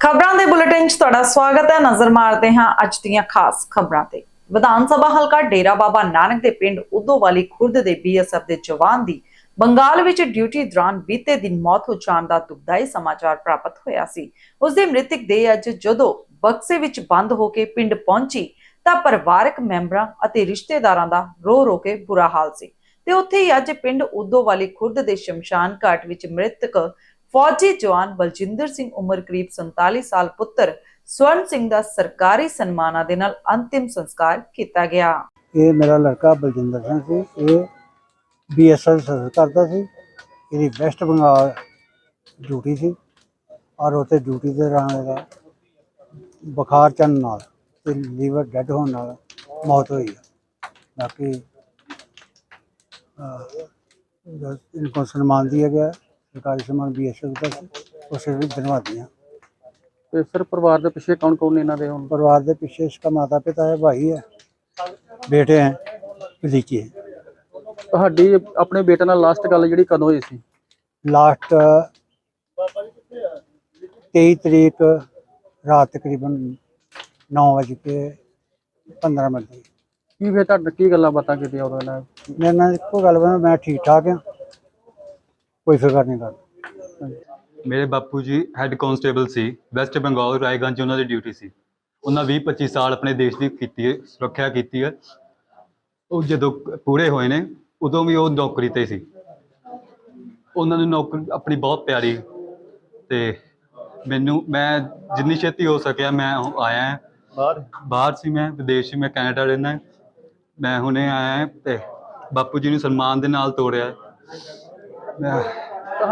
ਖਬਰਾਂ ਦੇ ਬੁਲੇਟਿਨ 'ਚ ਤੁਹਾਡਾ ਸਵਾਗਤ ਹੈ। ਨਜ਼ਰ ਮਾਰਦੇ ਹਾਂ ਅੱਜ ਦੀਆਂ ਖਾਸ ਖਬਰਾਂ ਤੇ। ਵਿਧਾਨ ਸਭਾ ਹਲਕਾ ਡੇਰਾ ਬਾਬਾ ਨਾਨਕ ਦੇ ਪਿੰਡ ਉਦੋਵਾਲੀ ਖੁਰਦ ਦੇ ਬੀਐਸਐਫ ਦੇ ਜਵਾਨ ਦੀ ਬੰਗਾਲ ਵਿੱਚ ਡਿਊਟੀ ਦੌਰਾਨ ਬੀਤੇ ਦਿਨ ਮੌਤ ਹੋ ਜਾਣ ਦਾ ਦੁਖਦਾਈ ਸਮਾਚਾਰ ਪ੍ਰਾਪਤ ਹੋਇਆ ਸੀ। ਉਸ ਦੀ ਮ੍ਰਿਤਕ ਦੇ ਅੱਜ ਜਦੋਂ ਬਕਸੇ ਵਿੱਚ ਬੰਦ ਹੋ ਕੇ ਪਿੰਡ ਪਹੁੰਚੀ ਤਾਂ ਪਰਿਵਾਰਕ ਮੈਂਬਰਾਂ ਅਤੇ ਰਿਸ਼ਤੇਦਾਰਾਂ ਦਾ ਰੋ ਰੋ ਕੇ ਬੁਰਾ ਹਾਲ ਸੀ। ਤੇ ਉੱਥੇ ਹੀ ਅੱਜ ਪਿੰਡ ਉਦੋਵਾਲੀ ਖੁਰਦ ਦੇ ਸ਼ਮਸ਼ਾਨ ਘਾਟ ਵਿੱਚ ਮ੍ਰਿਤਕ ਫੌਜੀ ਜਵਾਨ ਬਲਜਿੰਦਰ ਸਿੰਘ ਉਮਰ ਕਰੀਬ 47 ਸਾਲ ਪੁੱਤਰ ਸਵਰਨ ਸਿੰਘ ਦਾ ਸਰਕਾਰੀ ਸਨਮਾਨਾਂ ਦੇ ਨਾਲ ਅੰਤਿਮ ਸੰਸਕਾਰ ਕੀਤਾ ਗਿਆ। ਇਹ ਮੇਰਾ ਲੜਕਾ ਬਲਜਿੰਦਰ ਸਿੰਘ ਸੀ। ਇਹ ਬੀਐਸਐਲ ਸਰਵਿਸ ਕਰਦਾ ਸੀ। ਇਹਦੀ ਵੈਸਟ ਬੰਗਾਲ ਡਿਊਟੀ ਸੀ ਔਰ ਉਤੇ ਡਿਊਟੀ ਦੇ ਰਹਿਣ ਦਾ ਬੁਖਾਰ ਚੜਨ ਨਾਲ ਤੇ ਲੀਵਰ ਡੈਡ ਹੋਣ ਨਾਲ ਮੌਤ ਹੋਈ ਬਾਕੀ ਇਨਕੋ ਸਨਮਾਨ ਦਿਆ ਗਿਆ। है, सरकारी सम्मान बीएसएफ का ਸੀ ਉਸੇ ਵੀ धन्यवादी हैं ਤੇ ਸਰ ਪਰਿਵਾਰ ਦੇ ਪਿੱਛੇ ਕੌਣ ਕੌਣ ਨੇ ਇਹਨਾਂ ਦੇ ਹੁਣ परिवार के पीछे इसका माता पिता है भाई है बेटे हैं भतीजे हैं ਤੁਹਾਡੀ ਆਪਣੇ ਬੇਟੇ ਨਾਲ ਲਾਸਟ ਗੱਲ ਜਿਹੜੀ ਕਦੋਂ ਹੋਈ ਸੀ ਲਾਸਟ 23 ਤਰੀਕ ਰਾਤ ਤਕਰੀਬਨ 9 ਵਜੇ ਕੇ 15 ਮਿੰਟ ਦੀ ਕੀ ਫਿਰ ਤੁਹਾਡੇ ਕੀ ਗੱਲਾਂ ਬਾਤਾਂ ਕੀਤੀਆਂ ਉਦੋਂ ਇਹਨਾਂ ਨੇ? ਮੇਰੇ ਨਾਲ ਇੱਕੋ ਗੱਲ ਬਣਾ ਮੈਂ ਠੀਕ ਠਾਕ ਹਾਂ ਕੋਈ ਫਿਕਰ ਨਹੀਂ ਕਰਦਾ ਮੇਰੇ ਬਾਪੂ ਜੀ ਹੈੱਡ ਕਾਂਸਟੇਬਲ ਸੀ ਵੈਸਟ ਬੰਗਾਲ ਰਾਏਗੰਜ ਉਹਨਾਂ ਦੀ ਡਿਊਟੀ ਸੀ। ਉਹਨਾਂ 20 25 ਸਾਲ ਆਪਣੇ ਦੇਸ਼ ਦੀ ਕੀਤੀ ਹੈ ਸੁਰੱਖਿਆ ਕੀਤੀ ਹੈ। ਉਹ ਜਦੋਂ ਪੂਰੇ ਹੋਏ ਨੇ ਉਦੋਂ ਵੀ ਉਹ ਨੌਕਰੀ ਤੇ ਸੀ। ਉਹਨਾਂ ਨੂੰ ਨੌਕਰੀ ਆਪਣੀ ਬਹੁਤ ਪਿਆਰੀ ਤੇ ਮੈਨੂੰ ਮੈਂ ਜਿੰਨੀ ਛੇਤੀ ਹੋ ਸਕਿਆ ਮੈਂ ਉਹ ਆਇਆ। ਹਾਂ। ਬਾਹਰ? ਬਾਹਰ ਸੀ ਮੈਂ ਵਿਦੇਸ਼ ਸੀ ਮੈਂ ਕੈਨੇਡਾ ਰਹਿੰਦਾ। ਮੈਂ ਹੁਣੇ ਆਇਆ ਹਾਂ ਤੇ ਬਾਪੂ ਜੀ ਨੂੰ ਸਨਮਾਨ ਦੇ ਨਾਲ ਤੋੜਿਆ।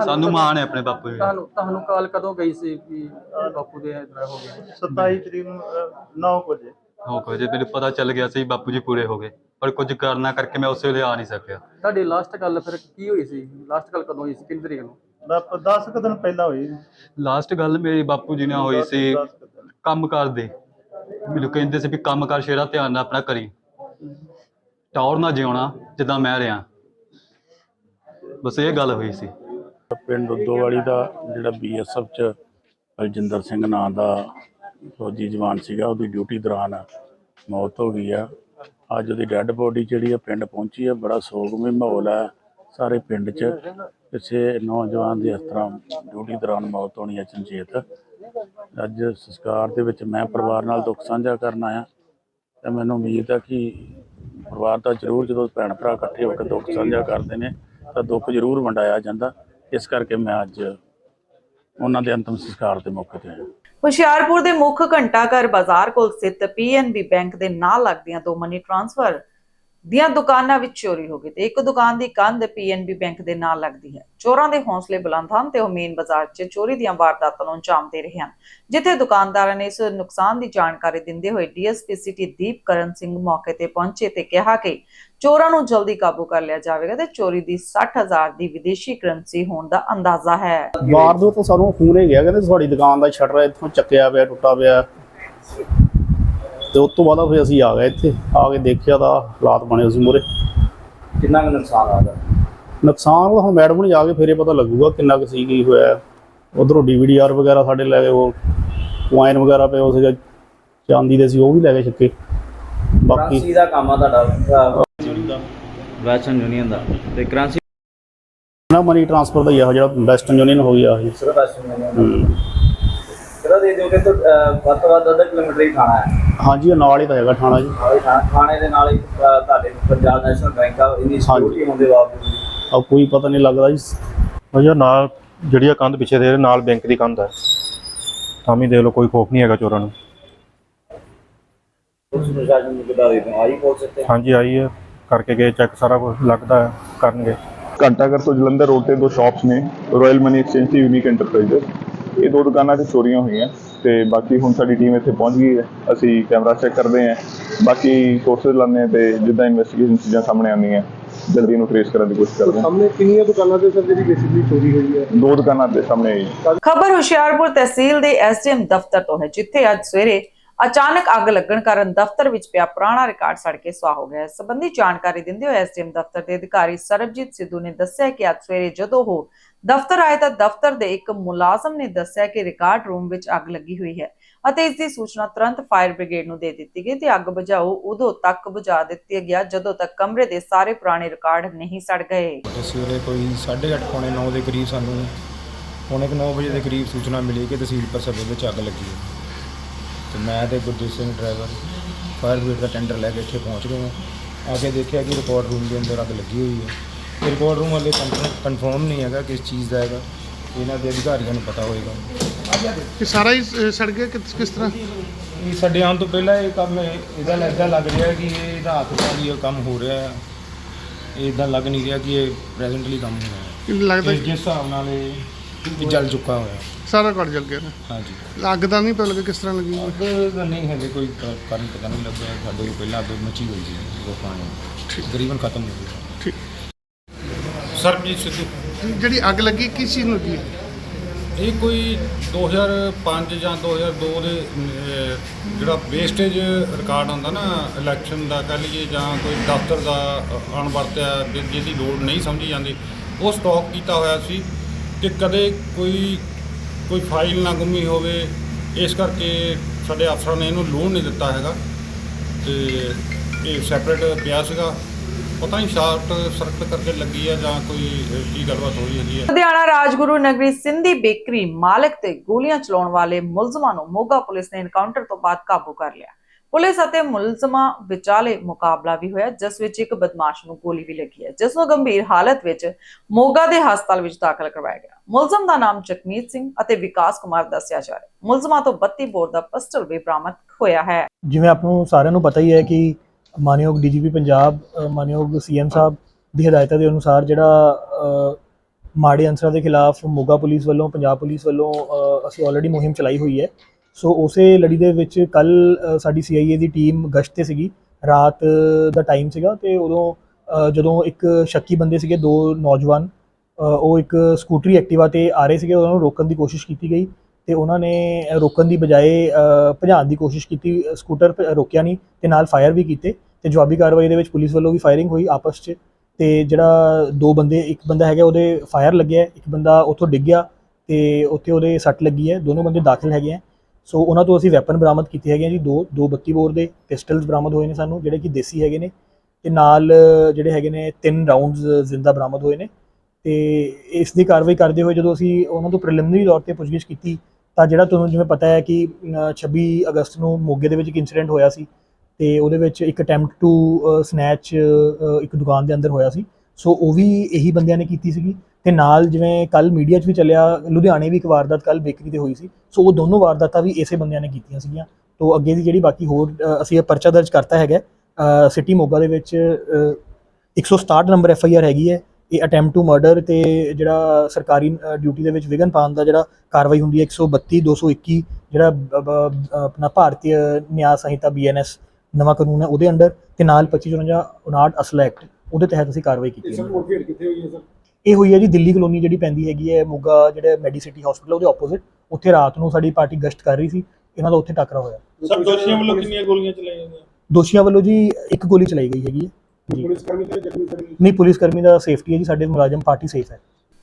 ਸਾਨੂੰ ਮਾਣ ਹੈ ਆਪਣੇ ਬਾਪੂ ਜੀ। ਤੁਹਾਨੂੰ ਤੁਹਾਨੂੰ ਕਾਲ ਕਦੋਂ ਗਈ ਸੀ ਕਿ ਬਾਪੂ ਦੇ ਇਦਾਂ ਹੋ ਗਿਆ 27 ਤਰੀਕ ਨੂੰ 9 ਵਜੇ। ਹੋ ਗਏ ਜੇ ਮੈਨੂੰ ਪਤਾ ਚੱਲ ਗਿਆ ਸੀ ਬਾਪੂ ਜੀ ਪੂਰੇ ਹੋ ਗਏ। ਪਰ ਕੁਝ ਕਰਨਾ ਕਰਕੇ ਮੈਂ ਉਸੇ ਵੇਲੇ ਆ ਨਹੀਂ ਸਕਿਆ। ਤੁਹਾਡੀ ਲਾਸਟ ਗੱਲ ਫਿਰ ਕੀ ਹੋਈ ਸੀ? ਲਾਸਟ ਗੱਲ ਕਦੋਂ ਹੋਈ ਸੀ? ਕਿੰਨੀ ਤਰੀਕ ਨੂੰ? ਮੈਂ 10 ਕੁ ਦਿਨ ਪਹਿਲਾਂ ਹੋਈ। ਲਾਸਟ ਗੱਲ ਮੇਰੀ ਬਾਪੂ ਜੀ ਨਾਲ ਹੋਈ ਸੀ ਕੁ। ਕੰਮ ਕਰਦੇ ਮੈਨੂੰ ਕਹਿੰਦੇ ਸੀ ਵੀ ਕੰਮ ਕਰ ਸ਼ੇਰਾ ਧਿਆਨ ਨਾਲ ਆਪਣਾ ਕਰੀ। ਟੌਰ ਨਾ ਜਿਉਣਾ ਜਿੱਦਾਂ ਮੈਂ ਰਿਆਂ ਬਸ ਇਹ ਗੱਲ ਹੋਈ ਸੀ। ਪਿੰਡ ਉਦੋਵਾਲੀ ਦਾ ਜਿਹੜਾ ਬੀਐਸਐਫ ਚ ਬਲਜਿੰਦਰ ਸਿੰਘ ਨਾਂ ਦਾ ਫੌਜੀ ਜਵਾਨ ਸੀਗਾ, ਉਹਦੀ ਡਿਊਟੀ ਦੌਰਾਨ ਮੌਤ ਹੋ ਗਈ ਆ। ਅੱਜ ਉਹਦੀ ਡੈੱਡ ਬੋਡੀ ਜਿਹੜੀ ਆ ਪਿੰਡ ਪਹੁੰਚੀ ਆ, ਬੜਾ ਸੋਗਮਈ ਮਾਹੌਲ ਹੈ ਸਾਰੇ ਪਿੰਡ 'ਚ। ਕਿਸੇ ਨੌਜਵਾਨ ਦੀ ਇਸ ਤਰ੍ਹਾਂ ਡਿਊਟੀ ਦੌਰਾਨ ਮੌਤ ਹੋਣੀ ਅਚਨਚੇਤ ਅੱਜ ਸੰਸਕਾਰ ਦੇ ਵਿੱਚ ਮੈਂ ਪਰਿਵਾਰ ਨਾਲ ਦੁੱਖ ਸਾਂਝਾ ਕਰਨ ਆਇਆ। ਤੇ ਮੈਨੂੰ ਉਮੀਦ ਆ ਕਿ ਪਰਿਵਾਰ ਦਾ ਜ਼ਰੂਰ ਜਦੋਂ ਭੈਣ ਭਰਾ ਇਕੱਠੇ ਹੋ ਕੇ ਦੁੱਖ ਸਾਂਝਾ ਕਰਦੇ ਨੇ ਤਾਂ ਦੁੱਖ ਜ਼ਰੂਰ ਵੰਡਾਇਆ ਜਾਂਦਾ। ਇਸ ਕਰਕੇ ਮੈਂ ਅੱਜ ਉਹਨਾਂ ਦੇ ਅੰਤਮ ਸੰਸਕਾਰ ਦੇ ਮੌਕੇ ਤੇ ਆਇਆ। ਹੁਸ਼ਿਆਰਪੁਰ ਦੇ ਮੁੱਖ ਘੰਟਾ ਘਰ ਬਾਜ਼ਾਰ ਕੋਲ ਸਥਿਤ ਪੀਐਨਬੀ ਬੈਂਕ ਦੇ ਨਾਲ ਲੱਗਦੀਆਂ ਦੋ ਮਨੀ ਟ੍ਰਾਂਸਫਰ ਦੀਆਂ ਦੁਕਾਨਾਂ ਵਿੱਚ ਚੋਰੀ ਹੋ ਗਈ ਤੇ ਇੱਕ ਦੁਕਾਨ ਦੀ ਕੰਧ ਪੀਐਨਬੀ ਬੈਂਕ ਦੇ ਨਾਲ ਲੱਗਦੀ ਹੈ। ਚੋਰਾਂ ਦੇ ਹੌਸਲੇ ਬੁਲੰਦ ਹਨ ਤੇ ਉਹ ਮੇਨ ਬਾਜ਼ਾਰ 'ਚ ਚੋਰੀ ਦੀਆਂ ਵਾਰਦਾਤਾਂ ਨੂੰ ਅੰਜਾਮ ਦੇ ਰਹੇ ਹਨ, ਜਿੱਥੇ ਦੁਕਾਨਦਾਰਾਂ ਨੇ ਇਸ ਨੁਕਸਾਨ ਦੀ ਜਾਣਕਾਰੀ ਦਿੰਦੇ ਹੋਏ ਡੀਐਸਪੀ ਸਿਟੀ ਦੀਪ ਸਿੰਘ ਮੌਕੇ ਤੇ ਪਹੁੰਚੇ ਤੇ ਕਿਹਾ ਕਿ ਚੋਰਾਂ ਨੂੰ ਜਲਦੀ ਕਾਬੂ ਕਰ ਲਿਆ ਜਾਵੇਗਾ ਤੇ ਚੋਰੀ ਦੀ 60000 ਦੀ ਵਿਦੇਸ਼ੀ ਕਰੰਸੀ ਹੋਣ ਦਾ ਅੰਦਾਜ਼ਾ ਹੈ। ਬਾਹਰ ਤੋਂ ਸਾਨੂੰ ਫੋਨ ਹੀ ਗਿਆ, ਕਹਿੰਦੇ ਤੁਹਾਡੀ ਦੁਕਾਨ ਦਾ ਸ਼ਟਰ ਇੱਥੋਂ ਚੱਕਿਆ ਪਿਆ, ਟੁੱਟਾ ਪਿਆ। ਤੇ ਉਸ ਤੋਂ ਬਾਅਦ ਫਿਰ ਅਸੀਂ ਆ ਗਏ ਇੱਥੇ। ਆ ਕੇ ਦੇਖਿਆ ਤਾਂ ਹਾਲਾਤ ਬਣੇ ਸੀ ਮੂਰੇ ਕਿੰਨਾ ਕੁ ਨੁਕਸਾਨ ਆ ਗਿਆ ਨੁਕਸਾਨ ਤਾਂ ਹੁਣ ਮੈਡਮ ਨੂੰ ਜਾ ਕੇ ਫੇਰੇ ਪਤਾ ਲੱਗੂਗਾ ਕਿੰਨਾ ਕੁ ਸੀ ਕੀ ਹੋਇਆ। ਉਧਰੋਂ ਡੀਵੀਡੀਆਰ ਵਗੈਰਾ ਸਾਡੇ ਲੈ ਗਏ ਉਹ ਵਾਈਨ ਵਗੈਰਾ ਪਏ ਉਹ ਸੀਗਾ। ਚਾਂਦੀ ਦੇ ਸੀ ਉਹ ਵੀ ਲੈ ਗਏ ਛੱਕੇ। ਬਾਕੀ ਕ੍ਰਾਂਸੀ ਦਾ ਕੰਮ ਆ ਤੁਹਾਡਾ ਵੈਸਟਰਨ ਯੂਨੀਅਨ ਦਾ। ਤੇ ਕ੍ਰਾਂਸੀ ਨਾ ਮਨੀ ਟ੍ਰਾਂਸਫਰ ਦਾ ਹੀ ਆ ਜਿਹੜਾ ਵੈਸਟਰਨ ਯੂਨੀਅਨ ਹੋ ਗਿਆ ਇਹ ਸਿਰਫ ਵੈਸਟਰਨ ਯੂਨੀਅਨ ਹੂੰ। ਕਿਹੜਾ ਦੇ ਦਿਓ ਕਿ ਤੋਂ ਵੱਧ ਤੋਂ ਵੱਧ ਅੱਧਾ ਕਿਲੋਮੀਟਰ ਹੀ ਖਾਣਾ ਹੈ। ਹਾਂਜੀ ਇਹ ਨਾਲ ਹੀ ਤਾਂ ਹੈਗਾ ਥਾਣਾ ਜੀ। ਥਾ- ਥਾਣੇ ਦੇ ਨਾਲ ਹੀ ਤੁਹਾਡੇ ਪੰਜਾਬ ਨੈਸ਼ਨਲ ਬੈਂਕ ਆ ਇੰਨੀ ਸਿਕਿਉਰਿਟੀ ਹੋਣ ਦੇ। ਬਾਵਜੂਦ ਆ ਕੋਈ ਪਤਾ ਨਹੀਂ ਲੱਗਦਾ ਜੀ। ਅਜਾ ਨਾਲ ਜਿਹੜੀ ਆ ਕੰਧ ਪਿੱਛੇ ਦੇ ਨਾਲ ਬੈਂਕ ਦੀ ਕੰਧ ਹੈ ਤਾਂ ਵੀ ਦੇਖ ਲਓ ਕੋਈ ਖੋਫ ਨਹੀਂ ਹੈਗਾ ਚੋਰਾਂ ਨੂੰ। ਪੁਲਿਸ ਪ੍ਰਸ਼ਾਸਨ ਨੂੰ ਬਤਾ ਦੇ ਆਈ ਪੁਲਿਸ ਇੱਥੇ? ਹਾਂਜੀ ਆਈ ਹੈ ਕਰਕੇ ਗਏ ਚੈੱਕ ਸਾਰਾ ਕੁਝ ਲੱਗਦਾ ਹੈ ਕਰਨਗੇ। ਘੰਟਾਘਰ ਤੋਂ ਜਲੰਧਰ ਰੋਡ ਤੇ ਦੋ ਸ਼ਾਪਸ ਨੇ ਰਾਇਲ ਮਨੀ ਐਕਸਚੇਂਜ ਤੇ ਯੂਨੀਕ ਐਂਟਰਪ੍ਰਾਈਜ਼ਰ ਇਹ ਦੋ ਦੁਕਾਨਾਂ ਤੇ ਚੋਰੀਆਂ ਹੋਈਆਂ। ਤੇ ਬਾਕੀ ਹੁਣ ਸਾਡੀ ਟੀਮ ਇੱਥੇ ਪਹੁੰਚ ਗਈ ਹੈ। ਅਸੀਂ ਕੈਮਰਾ ਚੈੱਕ ਕਰਦੇ ਹਾਂ। ਬਾਕੀ ਸੋਰਸਸ ਲਾਉਂਦੇ ਹਾਂ ਤੇ ਜਿੱਦਾਂ ਇਨਵੈਸਟੀਗੇਸ਼ਨ ਚੀਜ਼ਾਂ ਸਾਹਮਣੇ ਆਉਂਦੀਆਂ ਜਲਦੀ ਇਹਨੂੰ ਟ੍ਰੇਸ ਕਰਨ ਦੀ ਕੋਸ਼ਿਸ਼ ਕਰਦੇ ਹਾਂ। ਸਾਹਮਣੇ ਕਿੰਨੀਆਂ ਦੁਕਾਨਾਂ ਤੇ ਸਰ ਜਿਹੜੀ ਬੇਸਿਕਲੀ ਚੋਰੀ ਹੋਈ ਹੈ? ਦੋ ਦੁਕਾਨਾਂ ਤੇ ਸਾਹਮਣੇ ਆਈ। ਖਬਰ ਹੁਸ਼ਿਆਰਪੁਰ ਤਹਿਸੀਲ ਦੇ ਐਸਡੀਐਮ ਦਫ਼ਤਰ ਤੋਂ ਹੈ ਜਿੱਥੇ ਅੱਜ ਸਵੇਰੇ ਅਚਾਨਕ ਅੱਗ ਲੱਗਣ ਕਾਰਨ ਦਫ਼ਤਰ ਵਿੱਚ ਪਿਆ ਪੁਰਾਣਾ ਰਿਕਾਰਡ ਸੜ ਕੇ ਸੁਆਹ ਹੋ ਗਿਆ। ਹੈ ਸੰਬੰਧੀ ਜਾਣਕਾਰੀ ਦਿੰਦੇ ਹੋਏ ਐਸਡੀਐਮ ਦਫ਼ਤਰ ਦੇ ਅਧਿਕਾਰੀ ਸਰਬਜੀਤ ਸਿੱਧੂ ਨੇ ਦੱਸਿਆ ਕਿ ਅੱਜ ਸਵੇਰੇ ਜਦੋਂ ਉਹ ਦਫ਼ਤਰ ਆਏ ਤਾਂ ਦਫ਼ਤਰ ਦੇ ਇੱਕ ਮੁਲਾਜ਼ਮ ਨੇ ਦੱਸਿਆ ਕਿ ਰਿਕਾਰਡ ਰੂਮ ਵਿੱਚ ਅੱਗ ਲੱਗੀ ਹੋਈ ਹੈ ਅਤੇ ਇਸ ਦੀ ਸੂਚਨਾ ਤੁਰੰਤ ਫਾਇਰ ਬ੍ਰਿਗੇਡ ਨੂੰ ਦੇ ਦਿੱਤੀ ਗਈ ਤੇ ਅੱਗ ਬੁਝਾਊ ਉਦੋਂ ਤੱਕ ਬੁਝਾ ਦਿੱਤੀ ਗਿਆ ਜਦੋਂ ਤੱਕ ਕਮਰੇ ਦੇ ਸਾਰੇ ਪੁਰਾਣੇ ਰਿਕਾਰਡ ਨਹੀਂ ਸੜ ਗਏ। ਸਵੇਰੇ ਕੋਈ 8:30 ਪੌਣੇ 9 ਦੇ ਕਰੀਬ ਸਾਨੂੰ ਪੌਣੇ 9 ਵਜੇ ਦੇ ਕਰੀਬ ਸੂਚਨਾ ਮਿਲੀ ਕਿ ਤਹਿਸੀਲਪੁਰ ਸਭੇ ਵਿੱਚ ਅੱਗ ਲੱਗੀ ਹੈ। ਤੇ ਮੈਂ ਤੇ Gurdeep Singh driver, fire brigade ਦਾ ਟੈਂਡਰ ਲੈ ਕੇ ਇੱਥੇ ਪਹੁੰਚ ਗਏ ਹਾਂ। ਆ ਕੇ ਦੇਖਿਆ ਕਿ ਰਿਕਾਰਡ ਰੂਮ ਦੇ ਅੰਦਰ ਅੱਗ ਲੱਗੀ ਹੋਈ ਹੈ। ਰਿਕਾਰਡ ਰੂਮ ਹਾਲੇ ਕਨਫਰਮ ਨਹੀਂ ਹੈਗਾ ਕਿਸ ਚੀਜ਼ ਦਾ ਹੈਗਾ। ਇਹਨਾਂ ਦੇ ਅਧਿਕਾਰੀਆਂ ਨੂੰ ਪਤਾ ਹੋਏਗਾ। ਕਿ ਸਾਰਾ ਹੀ ਸ- ਸੜ ਗਿਆ ਕਿਸ ਕਿਸ ਤਰ੍ਹਾਂ? ਇਹ ਸਾਡੇ ਆਉਣ ਤੋਂ ਪਹਿਲਾਂ ਇਹ ਕੰਮ ਇਹਦਾ ਲੱਗਦਾ ਲੱਗ ਰਿਹਾ ਕਿ ਇਹ ਰਾਤ ਦਾ ਇਹ ਕੰਮ ਹੋ ਰਿਹਾ ਹੈ ਇਦਾਂ ਲੱਗ ਨਹੀਂ ਰਿਹਾ ਕਿ ਇਹ ਪ੍ਰੈਜ਼ੈਂਟਲੀ ਕੰਮ ਹੋ ਰਿਹਾ ਹੈ ਕਿ ਲੱਗਦਾ ਤੇ ਜਿਸ ਹਿਸਾਬ ਨਾਲ ਇਹ ਇਹ ਜਲ ਚੁੱਕਾ ਹੋਇਆ। ਸਾਰਾ ਘੜ ਜਲ ਗਿਆ ਨਾ? ਹਾਂਜੀ। ਅੱਗ ਦਾ ਨਹੀਂ ਪਤਾ ਲੱਗਾ ਕਿਸ ਤਰ੍ਹਾਂ ਲੱਗੀ ਅੱਗ ਦਾ ਨਹੀਂ ਹਲੇ ਕੋਈ ਕ- ਕਾਰਨ ਪਤਾ ਨਹੀਂ ਲੱਗਿਆ। ਸਾਡੇ ਕੋਲ ਪਹਿਲਾਂ ਅੱਗ ਮੱਚੀ ਹੋਈ ਸੀ ਉਹ ਪਾਣੀ ਤਕਰੀਬਨ ਖਤਮ ਹੋ ਗਿਆ ਸਰਬਜੀਤ ਸਿੱਧੂ। ਜਿਹੜੀ ਅੱਗ ਲੱਗੀ ਕਿਸ ਚੀਜ਼ ਨੂੰ ਲੱਗੀ? ਇਹ ਕੋਈ 2005 ਜਾਂ 2002 ਦੇ ਅਹ, ਜਿਹੜਾ ਵੇਸਟੇਜ ਰਿਕਾਰਡ ਹੁੰਦਾ ਨਾ ਇਲੈਕਸ਼ਨ ਦਾ ਕਹ ਲਈਏ ਜਾਂ ਕੋਈ ਦਫ਼ਤਰ ਦਾ ਅ- ਅਣਵਰਤਿਆ ਜਿ- ਜਿਹਦੀ ਲੋੜ ਨਹੀਂ ਸਮਝੀ ਜਾਂਦੀ ਉਹ ਸਟਾਕ ਕੀਤਾ ਹੋਇਆ ਸੀ ਕਿ ਕਦੇ ਕੋਈ ਕੋਈ ਫਾਈਲ ਨਾ ਗੁੰਮੀ ਹੋਵੇ। ਇਸ ਕਰਕੇ ਸਾਡੇ ਅਫਸਰਾਂ ਨੇ ਇਹਨੂੰ ਲੋਡ ਨਹੀਂ ਦਿੱਤਾ ਹੈਗਾ। ਤੇ ਇਹ ਸੈਪਰੇਟ ਪਿਆ ਸੀਗਾ। ਪਤਾ ਨਹੀਂ ਸ਼ਾਰਟ ਸਰਕਟ ਕਰਕੇ ਲੱਗੀ ਆ ਜਾਂ ਕੋਈ ਕੀ ਗੱਲਬਾਤ ਹੋਈ ਹੈਗੀ ਆ। ਲੁਧਿਆਣਾ ਰਾਜਗੁਰੂ ਨਗਰੀ ਸਿੰਧੀ ਬੇਕਰੀ ਮਾਲਕ ਤੇ ਗੋਲੀਆਂ ਚਲਾਉਣ ਵਾਲੇ ਮੁਲਜ਼ਮਾਂ ਨੂੰ ਮੋਗਾ ਪੁਲਿਸ ਨੇ ਐਨਕਾਊਂਟਰ ਤੋਂ ਬਾਅਦ ਕਾਬੂ ਕਰ ਲਿਆ। ਪੁਲਿਸ ਅਤੇ ਮੁਲਜ਼ਮਾਂ ਵਿਚਾਲੇ ਮੁਕਾਬਲਾ ਵੀ ਹੋਇਆ ਜਿਸ ਵਿੱਚ ਇੱਕ ਬਦਮਾਸ਼ ਨੂੰ ਗੋਲੀ ਵੀ ਲੱਗੀ ਹੈ ਜਿਸ ਨੂੰ ਗੰਭੀਰ ਹਾਲਤ ਵਿੱਚ ਮੋਗਾ ਦੇ ਹਸਪਤਾਲ ਵਿੱਚ ਦਾਖਲ ਕਰਵਾਇਆ ਗਿਆ। ਮੁਲਜ਼ਮ ਦਾ ਨਾਮ ਜਗਮੀਤ ਸਿੰਘ ਅਤੇ ਵਿਕਾਸ ਕੁਮਾਰ ਦੱਸਿਆ ਜਾ ਰਿਹਾ ਹੈ। ਮੁਲਜ਼ਮਾਂ ਤੋਂ 32 ਬੋਰ ਦਾ ਪਿਸਟਲ ਵੀ ਬਰਾਮਦ ਹੋਇਆ ਹੈ। ਜਿਵੇਂ ਆਪ ਨੂੰ ਸਾਰਿਆਂ ਨੂੰ ਪਤਾ ਹੀ ਹੈ ਕਿ ਮਾਨਯੋਗ ਡੀਜੀਪੀ ਪੰਜਾਬ ਅ, ਮਾਨਯੋਗ ਸੀਐਮ ਸਾਹਿਬ ਦੀ ਹਦਾਇਤਾਂ ਦੇ ਅਨੁਸਾਰ ਜਿਹੜਾ ਮਾੜੇ ਅੰਸਰਾਂ ਦੇ ਖਿਲਾਫ ਮੋਗਾ ਪੁਲਿਸ ਵੱਲੋਂ ਪੰਜਾਬ ਪੁਲਿਸ ਵੱਲੋਂ ਅਸੀਂ ਆਲਰੇਡੀ ਮੁਹਿੰਮ ਚਲਾਈ ਹੋਈ ਹੈ। ਸੋ ਉਸੇ ਲੜੀ ਦੇ ਵਿੱਚ ਕੱਲ ਸਾਡੀ ਸੀਆਈਏ ਦੀ ਟੀਮ ਗਸ਼ਤ ਤੇ ਸੀਗੀ। ਰਾਤ ਦਾ ਟਾਈਮ ਸੀਗਾ ਤੇ ਉਦੋਂ ਜਦੋਂ ਇੱਕ ਸ਼ੱਕੀ ਬੰਦੇ ਸੀਗੇ ਦੋ ਨੌਜਵਾਨ ਉਹ ਇੱਕ ਸਕੂਟਰੀ ਐਕਟਿਵਾ ਤੇ ਆ ਰਹੇ ਸੀਗੇ ਉਹਨਾਂ ਨੂੰ ਰੋਕਣ ਦੀ ਕੋਸ਼ਿਸ਼ ਕੀਤੀ ਗਈ ਤੇ ਉਹਨਾਂ ਨੇ ਰੋਕਣ ਦੀ ਬਜਾਏ ਅ, ਭਜਾਉਣ ਦੀ ਕੋਸ਼ਿਸ਼ ਕੀਤੀ। ਸਕੂਟਰ ਪ- ਰੋਕਿਆ ਨਹੀਂ ਤੇ ਨਾਲ ਫਾਇਰ ਵੀ ਕੀਤੇ। ਤੇ ਜਵਾਬੀ ਕਾਰਵਾਈ ਦੇ ਵਿੱਚ ਪੁਲਿਸ ਵੱਲੋਂ ਵੀ ਫਾਇਰਿੰਗ ਹੋਈ ਆਪਸ 'ਚ ਤੇ ਜਿਹੜਾ ਦੋ ਬੰਦੇ ਇੱਕ ਬੰਦਾ ਹੈਗਾ ਉਹਦੇ ਫਾਇਰ ਲੱਗਿਆ ਇੱਕ ਬੰਦਾ ਉੱਥੋਂ ਡਿੱਗ ਗਿਆ ਤੇ ਉੱਥੇ ਉਹਦੇ ਸੱਟ ਲੱਗੀ ਹੈ ਦੋਨੋਂ ਬੰਦੇ ਦਾਖਲ ਹੈਗੇ ਆ। ਸੋ ਉਹਨਾਂ ਤੋਂ ਅਸੀਂ ਵੈਪਨ ਬਰਾਮਦ ਕੀਤੇ ਹੈਗੇ ਆ ਜੀ ਦੋ ਦੋ 32 ਬੋਰ ਦੇ ਪਿਸਟਲਸ ਬਰਾਮਦ ਹੋਏ ਨੇ ਸਾਨੂੰ ਜਿਹੜੇ ਕਿ ਦੇਸੀ ਹੈਗੇ ਨੇ ਤੇ ਨਾਲ ਜਿਹੜੇ ਹੈਗੇ ਨੇ ਤਿੰਨ ਰਾਉਂਡਸ ਜ਼ਿੰਦਾ ਬਰਾਮਦ ਹੋਏ ਨੇ ਤੇ ਇਸ ਦੀ ਕਾਰਵਾਈ ਕਰਦੇ ਹੋਏ ਜਦੋਂ ਅਸੀਂ ਉਹਨਾਂ ਤੋਂ ਪ੍ਰੀਲਿਮਿਨਰੀ ਤੌਰ ਤੇ ਪੁੱਛਗਿੱਛ ਕੀਤੀ ਤਾਂ ਜਿਹੜਾ ਤੁਹਾਨੂੰ ਜਿਵੇਂ ਪਤਾ ਹੈ ਕਿ ਅ, 26 ਅਗਸਤ ਨੂੰ ਮੋਗੇ ਦੇ ਵਿੱਚ ਇੱਕ ਇਨਸੀਡੈਂਟ ਹੋਇਆ ਸੀ ਤੇ ਉਹਦੇ ਵਿੱਚ ਇੱਕ ਅਟੈਂਪਟ ਟੂ ਸਨੈਚ ਇੱਕ ਦੁਕਾਨ ਦੇ ਅੰਦਰ ਹੋਇਆ ਸੀ। ਸੋ ਉਹ ਵੀ ਇਹੀ ਬੰਦਿਆਂ ਨੇ ਕੀਤੀ ਸੀਗੀ। ਤੇ ਨਾਲ ਜਿਵੇਂ ਕੱਲ ਮੀਡੀਆ 'ਚ ਵੀ ਚੱਲਿਆ ਲੁਧਿਆਣੇ ਵੀ ਇੱਕ ਵਾਰਦਾਤ ਕੱਲ ਬੇਕਰੀ ਤੇ ਹੋਈ ਸੀ। ਸੋ ਉਹ ਦੋਨੋਂ ਵਾਰਦਾਤਾਂ ਵੀ ਇਸੇ ਬੰਦਿਆਂ ਨੇ ਕੀਤੀਆਂ ਸੀਗੀਆਂ। ਤੋਂ ਅੱਗੇ ਦੀ ਜਿਹੜੀ ਬਾਕੀ ਹੋਰ ਅਸੀਂ ਇਹ ਪਰਚਾ ਦਰਜ ਕਰਤਾ ਹੈਗਾ ਸਿਟੀ ਮੋਗਾ ਦੇ ਵਿੱਚ ਅ, 167 ਨੰਬਰ ਐਫ ਆਈ ਆਰ ਹੈਗੀ ਹੈ। ਇਹ ਅਟੈਂਪਟ ਟੂ ਮਰਡਰ ਤੇ ਜਿਹੜਾ ਸਰਕਾਰੀ ਡਿਊਟੀ ਦੇ ਵਿੱਚ ਵਿਗਨ ਪਾਉਣ ਦਾ ਜਿਹੜਾ ਕਾਰਵਾਈ ਹੁੰਦੀ ਹੈ 132 221 ਜਿਹੜਾ ਬ- ਬ- ਆਪਣਾ ਭਾਰਤੀ ਨਿਆਂ ਸੰਹਿਤਾ ਬੀਐਨਐਸ ਨਵਾਂ ਕਾਨੂੰਨ ਹੈ ਉਹਦੇ ਅੰਡਰ ਤੇ ਨਾਲ 2554 59 ਅਸਲਾ ਐਕਟ ਉਹਦੇ ਤਹਿਤ ਅਸੀਂ ਕਾਰਵਾਈ ਕੀਤੀ ਹੈ। ਮੁਰਗੇੜ ਕਿੱਥੇ ਹੋਈ ਹੈ ਸਰ? ਇਹ ਹੋਈ ਹੈ ਜੀ ਦਿੱਲੀ ਕਲੋਨੀ ਜਿਹੜੀ ਪੈਂਦੀ ਹੈਗੀ ਹੈ ਮੋਗਾ ਜਿਹੜੇ ਮੈਡੀਸਿਟੀ ਹਸਪੀਟਲ ਉਹਦੇ ਆਪੋਜ਼ਿਟ ਉੱਥੇ ਰਾਤ ਨੂੰ ਸਾਡੀ ਪਾਰਟੀ ਗਸ਼ਤ ਕਰ ਰਹੀ ਸੀ ਇਹਨਾਂ ਦਾ ਉੱਥੇ ਟੱਕਰਾ ਹੋਇਆ। ਸਰ ਦੋਸ਼ੀਆਂ ਵੱਲੋਂ ਕਿੰਨੀਆਂ ਗੋਲੀਆਂ ਚਲਾਈਆਂ ਗਈਆਂ? ਦੋਸ਼ੀਆਂ ਵੱਲੋਂ ਜੀ ਇੱਕ ਗੋਲੀ ਚਲਾਈ ਗਈ ਹੈਗੀ ਹੈ। ਪੁਲਿਸ ਕਰਮੀ ਤੇ ਜ਼ਖਮੀ ਸਰ ਨਹੀਂ ਪੁਲਿਸ ਕਰਮੀ ਦਾ ਸੇਫਟੀ ਹੈ ਜੀ ਸਾਡੇ ਮੁਲਾਜ਼ਮ ਪਾਰਟੀ ਸੇਫ ਹੈ।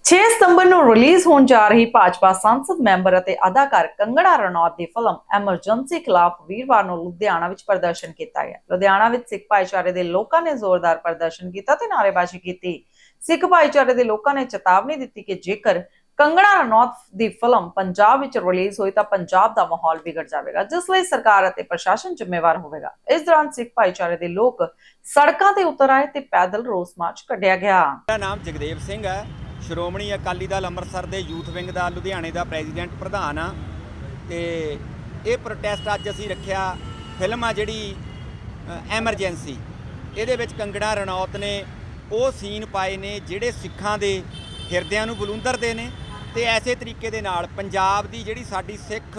6 ਸਤੰਬਰ ਨੂੰ ਰਿਲੀਜ਼ ਹੋਣ ਜਾ ਰਹੀ ਭਾਜਪਾ ਸੰਸਦ, ਮੈਂਬਰ ਅਤੇ ਅਦਾਕਾਰ ਕੰਗਣਾ ਰਣੌਤ ਦੀ ਫਿਲਮ ਐਮਰਜੈਂਸੀ ਖਿਲਾਫ ਵੀਰਵਾਰ ਨੂੰ ਲੁਧਿਆਣਾ ਵਿੱਚ ਪ੍ਰਦਰਸ਼ਨ ਕੀਤਾ ਗਿਆ। ਲੁਧਿਆਣਾ ਵਿੱਚ ਸਿੱਖ ਭਾਈਚਾਰੇ ਦੇ ਲੋਕਾਂ ਨੇ ਜ਼ੋਰਦਾਰ ਪ੍ਰਦਰਸ਼ਨ ਕੀਤਾ ਤੇ ਨਾਅਰੇਬਾਜ਼ੀ ਕੀਤੀ। ਸਿੱਖ ਭਾਈਚਾਰੇ ਦੇ ਲੋਕਾਂ ਨੇ ਚੇਤਾਵਨੀ ਦਿੱਤੀ ਕਿ ਜੇਕਰ ਕੰਗਣਾ ਰਣੌਤ ਦੀ ਫਿਲਮ ਪੰਜਾਬ ਵਿੱਚ ਰਿਲੀਜ਼ ਹੋਈ ਤਾਂ ਪੰਜਾਬ ਦਾ ਮਾਹੌਲ ਵਿਗੜ ਜਾਵੇਗਾ, ਜਿਸ ਲਈ ਸਰਕਾਰ ਅਤੇ ਪ੍ਰਸ਼ਾਸਨ ਜ਼ਿੰਮੇਵਾਰ ਹੋਵੇਗਾ। ਇਸ ਦੌਰਾਨ ਸਿੱਖ ਭਾਈਚਾਰੇ ਦੇ ਲੋਕ ਸੜਕਾਂ ਤੇ ਉਤਰ ਆਏ ਤੇ ਪੈਦਲ ਰੋਸ ਮਾਰਚ ਕੱਢਿਆ ਗਿਆ। ਮੇਰਾ ਨਾਮ ਜਗਦੇਵ ਸਿੰਘ ਹੈ। ਸ਼੍ਰੋਮਣੀ ਅਕਾਲੀ ਦਲ ਅੰਮ੍ਰਿਤਸਰ ਦੇ ਯੂਥ ਵਿੰਗ ਦਾ ਲੁਧਿਆਣੇ ਦਾ ਪ੍ਰੈਜ਼ੀਡੈਂਟ ਪ੍ਰਧਾਨ ਆ ਤੇ ਇਹ ਪ੍ਰੋਟੈਸਟ ਅੱਜ ਅਸੀਂ ਰੱਖਿਆ ਫਿਲਮ ਆ ਜਿਹੜੀ ਐਮਰਜੈਂਸੀ ਇਹਦੇ ਵਿੱਚ ਕੰਗਣਾ ਰਣੌਤ ਨੇ ਉਹ ਸੀਨ ਪਾਏ ਨੇ ਜਿਹੜੇ ਸਿੱਖਾਂ ਦੇ ਹਿਰਦਿਆਂ ਨੂੰ ਬਲੂੰਦਰਦੇ ਨੇ ਤੇ ਐਸੇ ਤਰੀਕੇ ਦੇ ਨਾਲ ਪੰਜਾਬ ਦੀ ਜਿਹੜੀ ਸਾਡੀ ਸਿੱਖ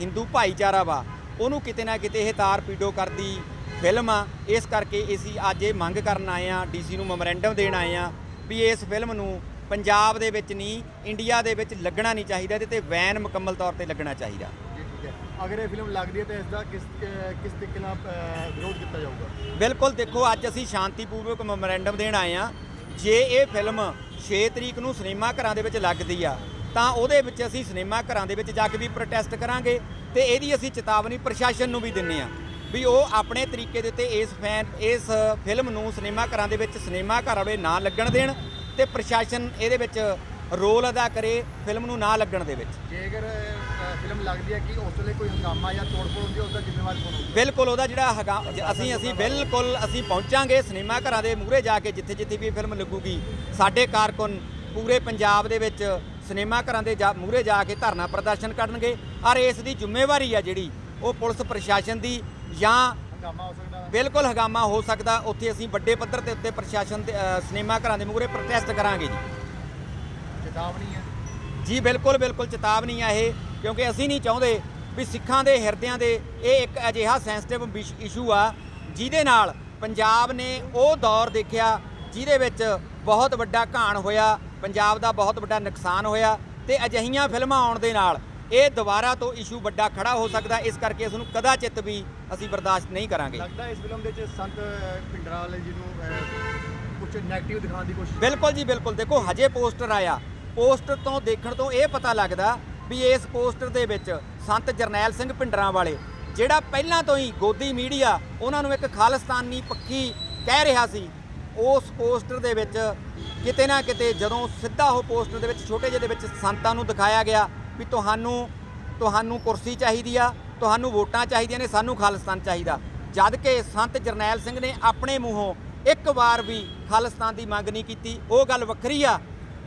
ਹਿੰਦੂ ਭਾਈਚਾਰਾ ਵਾ, ਉਹਨੂੰ ਕਿਤੇ ਨਾ ਕਿਤੇ ਇਹ ਤਾਰ ਪੀਡੋ ਕਰਦੀ ਫਿਲਮ ਆ। ਇਸ ਕਰਕੇ ਅਸੀਂ ਅੱਜ ਇਹ ਮੰਗ ਕਰਨ ਆਏ ਆ, ਡੀਸੀ ਨੂੰ ਮੈਮੋਰੈਂਡਮ ਦੇਣ ਆਏ ਆ ਵੀ ਇਸ ਫਿਲਮ ਨੂੰ ਪੰਜਾਬ ਦੇ ਵਿੱਚ ਨਹੀਂ ਇੰਡੀਆ ਦੇ ਵਿੱਚ ਲੱਗਣਾ ਨਹੀਂ ਚਾਹੀਦਾ ਇਹਦੇ ਤੇ ਵੈਨ ਮੁਕੰਮਲ ਤੌਰ ਤੇ ਲੱਗਣਾ ਚਾਹੀਦਾ। ਅਗਰ ਇਹ ਫਿਲਮ ਲੱਗਦੀ ਹੈ ਤਾਂ ਇਸ ਦਾ ਕਿਸ ਕਿਸ ਤਰੀਕੇ ਨਾਲ ਵਿਰੋਧ ਕੀਤਾ ਜਾਊਗਾ? ਬਿਲਕੁਲ ਦੇਖੋ ਅੱਜ ਅਸੀਂ ਸ਼ਾਂਤੀਪੂਰਵਕ ਮੈਮੋਰੈਂਡਮ ਦੇਣ ਆਏ ਆ ਜੇ ਇਹ ਫਿਲਮ 6 ਤਰੀਕ ਨੂੰ ਸਿਨੇਮਾ ਘਰਾਂ ਦੇ ਵਿੱਚ ਲੱਗਦੀ ਆ ਤਾਂ ਉਹਦੇ ਵਿੱਚ ਅਸੀਂ ਸਿਨੇਮਾ ਘਰਾਂ ਦੇ ਵਿੱਚ ਜਾ ਕੇ ਵੀ ਪ੍ਰੋਟੈਸਟ ਕਰਾਂਗੇ ਤੇ ਇਹਦੀ ਅਸੀਂ ਚੇਤਾਵਨੀ ਪ੍ਰਸ਼ਾਸਨ ਨੂੰ ਵੀ ਦਿੰਨੇ ਆ ਵੀ ਉਹ ਆਪਣੇ ਤਰੀਕੇ ਦੇ ਉੱਤੇ ਇਸ ਫੈਨ ਇਸ ਫਿਲਮ ਨੂੰ ਸਿਨੇਮਾ ਘਰਾਂ ਦੇ ਵਿੱਚ ਸਿਨੇਮਾ ਘਰ ਵਾਲੇ ਨਾ ਲੱਗਣ ਦੇਣ। ਤੇ ਪ੍ਰਸ਼ਾਸਨ ਇਹਦੇ ਵਿੱਚ ਰੋਲ ਅਦਾ ਕਰੇ ਫਿਲਮ ਨੂੰ ਨਾ ਲੱਗਣ ਦੇ ਵਿੱਚ। ਜੇਕਰ ਫਿਲਮ ਲੱਗਦੀ ਹੈ ਕਿ ਉਸ ਵੇਲੇ ਕੋਈ ਹੰਗਾਮਾ ਜਾਂ ਤੋੜਫੋੜ ਹੁੰਦੀ ਹੈ ਉਸ ਦਾ ਜ਼ਿੰਮੇਵਾਰ ਕੌਣ ਹੋਊਗਾ? ਬਿਲਕੁਲ ਉਹਦਾ ਜਿਹੜਾ ਹੈਗਾ ਅਸੀਂ ਅਸੀਂ ਬਿਲਕੁਲ ਅਸੀਂ ਪਹੁੰਚਾਂਗੇ ਸਿਨੇਮਾ ਘਰਾਂ ਦੇ ਮੂਹਰੇ ਜਾ ਕੇ ਜਿੱਥੇ ਜਿੱਥੇ ਵੀ ਫਿਲਮ ਲੱਗੂਗੀ। ਸਾਡੇ ਕਾਰਕੁਨ ਪੂਰੇ ਪੰਜਾਬ ਦੇ ਵਿੱਚ ਸਿਨੇਮਾ ਘਰਾਂ ਦੇ ਮੂਹਰੇ ਜਾ ਕੇ ਧਰਨਾ ਪ੍ਰਦਰਸ਼ਨ ਕਰਨਗੇ। ਔਰ ਇਸ ਦੀ ਜ਼ਿੰਮੇਵਾਰੀ ਆ ਜਿਹੜੀ ਉਹ ਪੁਲਿਸ ਪ੍ਰਸ਼ਾਸਨ ਦੀ ਜਾਂ ਹੰਗਾਮਾ ਹੋ ਸਕਦਾ ਹੈ ਬਿਲਕੁਲ ਹੰਗਾਮਾ ਹੋ ਸਕਦਾ ਉੱਥੇ ਅਸੀਂ ਵੱਡੇ ਪੱਧਰ ਤੇ ਉੱਤੇ ਪ੍ਰਸ਼ਾਸਨ ਦੇ ਸਿਨੇਮਾ ਘਰਾਂ ਦੇ ਮੂਹਰੇ ਪ੍ਰੋਟੈਸਟ ਕਰਾਂਗੇ ਜੀ। ਚੇਤਾਵਨੀ ਹੈ? ਜੀ ਬਿਲਕੁਲ ਬਿਲਕੁਲ ਚੇਤਾਵਨੀ ਆ ਇਹ ਕਿਉਂਕਿ ਅਸੀਂ ਨਹੀਂ ਚਾਹੁੰਦੇ ਵੀ ਸਿੱਖਾਂ ਦੇ ਹਿਰਦਿਆਂ ਦੇ ਇਹ ਇੱਕ ਅਜਿਹਾ ਸੈਂਸਿਟਿਵ ਇਸ਼ੂ ਆ ਜਿਹਦੇ ਨਾਲ ਪੰਜਾਬ ਨੇ ਉਹ ਦੌਰ ਦੇਖਿਆ ਜਿਹਦੇ ਵਿੱਚ ਬਹੁਤ ਵੱਡਾ ਘਾਣ ਹੋਇਆ ਪੰਜਾਬ ਦਾ ਬਹੁਤ ਵੱਡਾ ਨੁਕਸਾਨ ਹੋਇਆ ਤੇ ਅਜਿਹੀਆਂ ਫਿਲਮਾਂ ਆਉਣ ਦੇ ਨਾਲ ਇਹ ਦੁਬਾਰਾ ਤੋਂ ਇਸ਼ੂ ਵੱਡਾ ਖੜਾ ਹੋ ਸਕਦਾ ਇਸ ਕਰਕੇ ਇਸ ਨੂੰ ਕਦਾਚਿਤ ਵੀ ਅਸੀਂ ਬਰਦਾਸ਼ਤ ਨਹੀਂ ਕਰਾਂਗੇ। ਲੱਗਦਾ ਇਸ ਫਿਲਮ ਦੇ ਵਿੱਚ ਸੰਤ ਵਾਲੇ ਜੀ ਨੂੰ ਕੁਝ ਨੈਗੇਟਿਵ ਦਿਖਾਉਣ ਦੀ ਕੋਸ਼ਿਸ਼ ਬਿਲਕੁਲ ਜੀ ਬਿਲਕੁਲ। ਦੇਖੋ ਹਜੇ ਪੋਸਟਰ ਆਇਆ। ਪੋਸਟਰ ਤੋਂ ਦੇਖਣ ਤੋਂ ਇਹ ਪਤਾ ਲੱਗਦਾ ਵੀ ਇਸ ਪੋਸਟਰ ਦੇ ਵਿੱਚ ਸੰਤ ਜਰਨੈਲ ਸਿੰਘ ਭਿੰਡਰਾਂ ਵਾਲੇ ਜਿਹੜਾ ਪਹਿਲਾਂ ਤੋਂ ਹੀ ਗੋਦੀ ਮੀਡੀਆ ਉਹਨਾਂ ਨੂੰ ਇੱਕ ਖਾਲਿਸਤਾਨੀ ਪੱਖੀ ਕਹਿ ਰਿਹਾ ਸੀ ਉਸ ਪੋਸਟਰ ਦੇ ਵਿੱਚ ਕਿਤੇ ਨਾ ਕਿਤੇ ਜਦੋਂ ਸਿੱਧਾ ਉਹ ਪੋਸਟਰ ਦੇ ਵਿੱਚ ਛੋਟੇ ਜਿਹੇ ਦੇ ਵਿੱਚ ਸੰਤਾਂ ਨੂੰ ਦਿਖਾਇਆ ਗਿਆ ਵੀ ਤੁਹਾਨੂੰ ਤੁਹਾਨੂੰ ਕੁਰਸੀ ਚਾਹੀਦੀ ਆ, ਤੁਹਾਨੂੰ ਵੋਟਾਂ ਚਾਹੀਦੀਆਂ ਨੇ, ਸਾਨੂੰ ਖਾਲਿਸਤਾਨ ਚਾਹੀਦਾ। ਜਦ ਕਿ ਸੰਤ ਜਰਨੈਲ ਸਿੰਘ ਨੇ ਆਪਣੇ ਮੂੰਹੋਂ ਇੱਕ ਵਾਰ ਵੀ ਖਾਲਿਸਤਾਨ ਦੀ ਮੰਗ ਨਹੀਂ ਕੀਤੀ। ਉਹ ਗੱਲ ਵੱਖਰੀ ਆ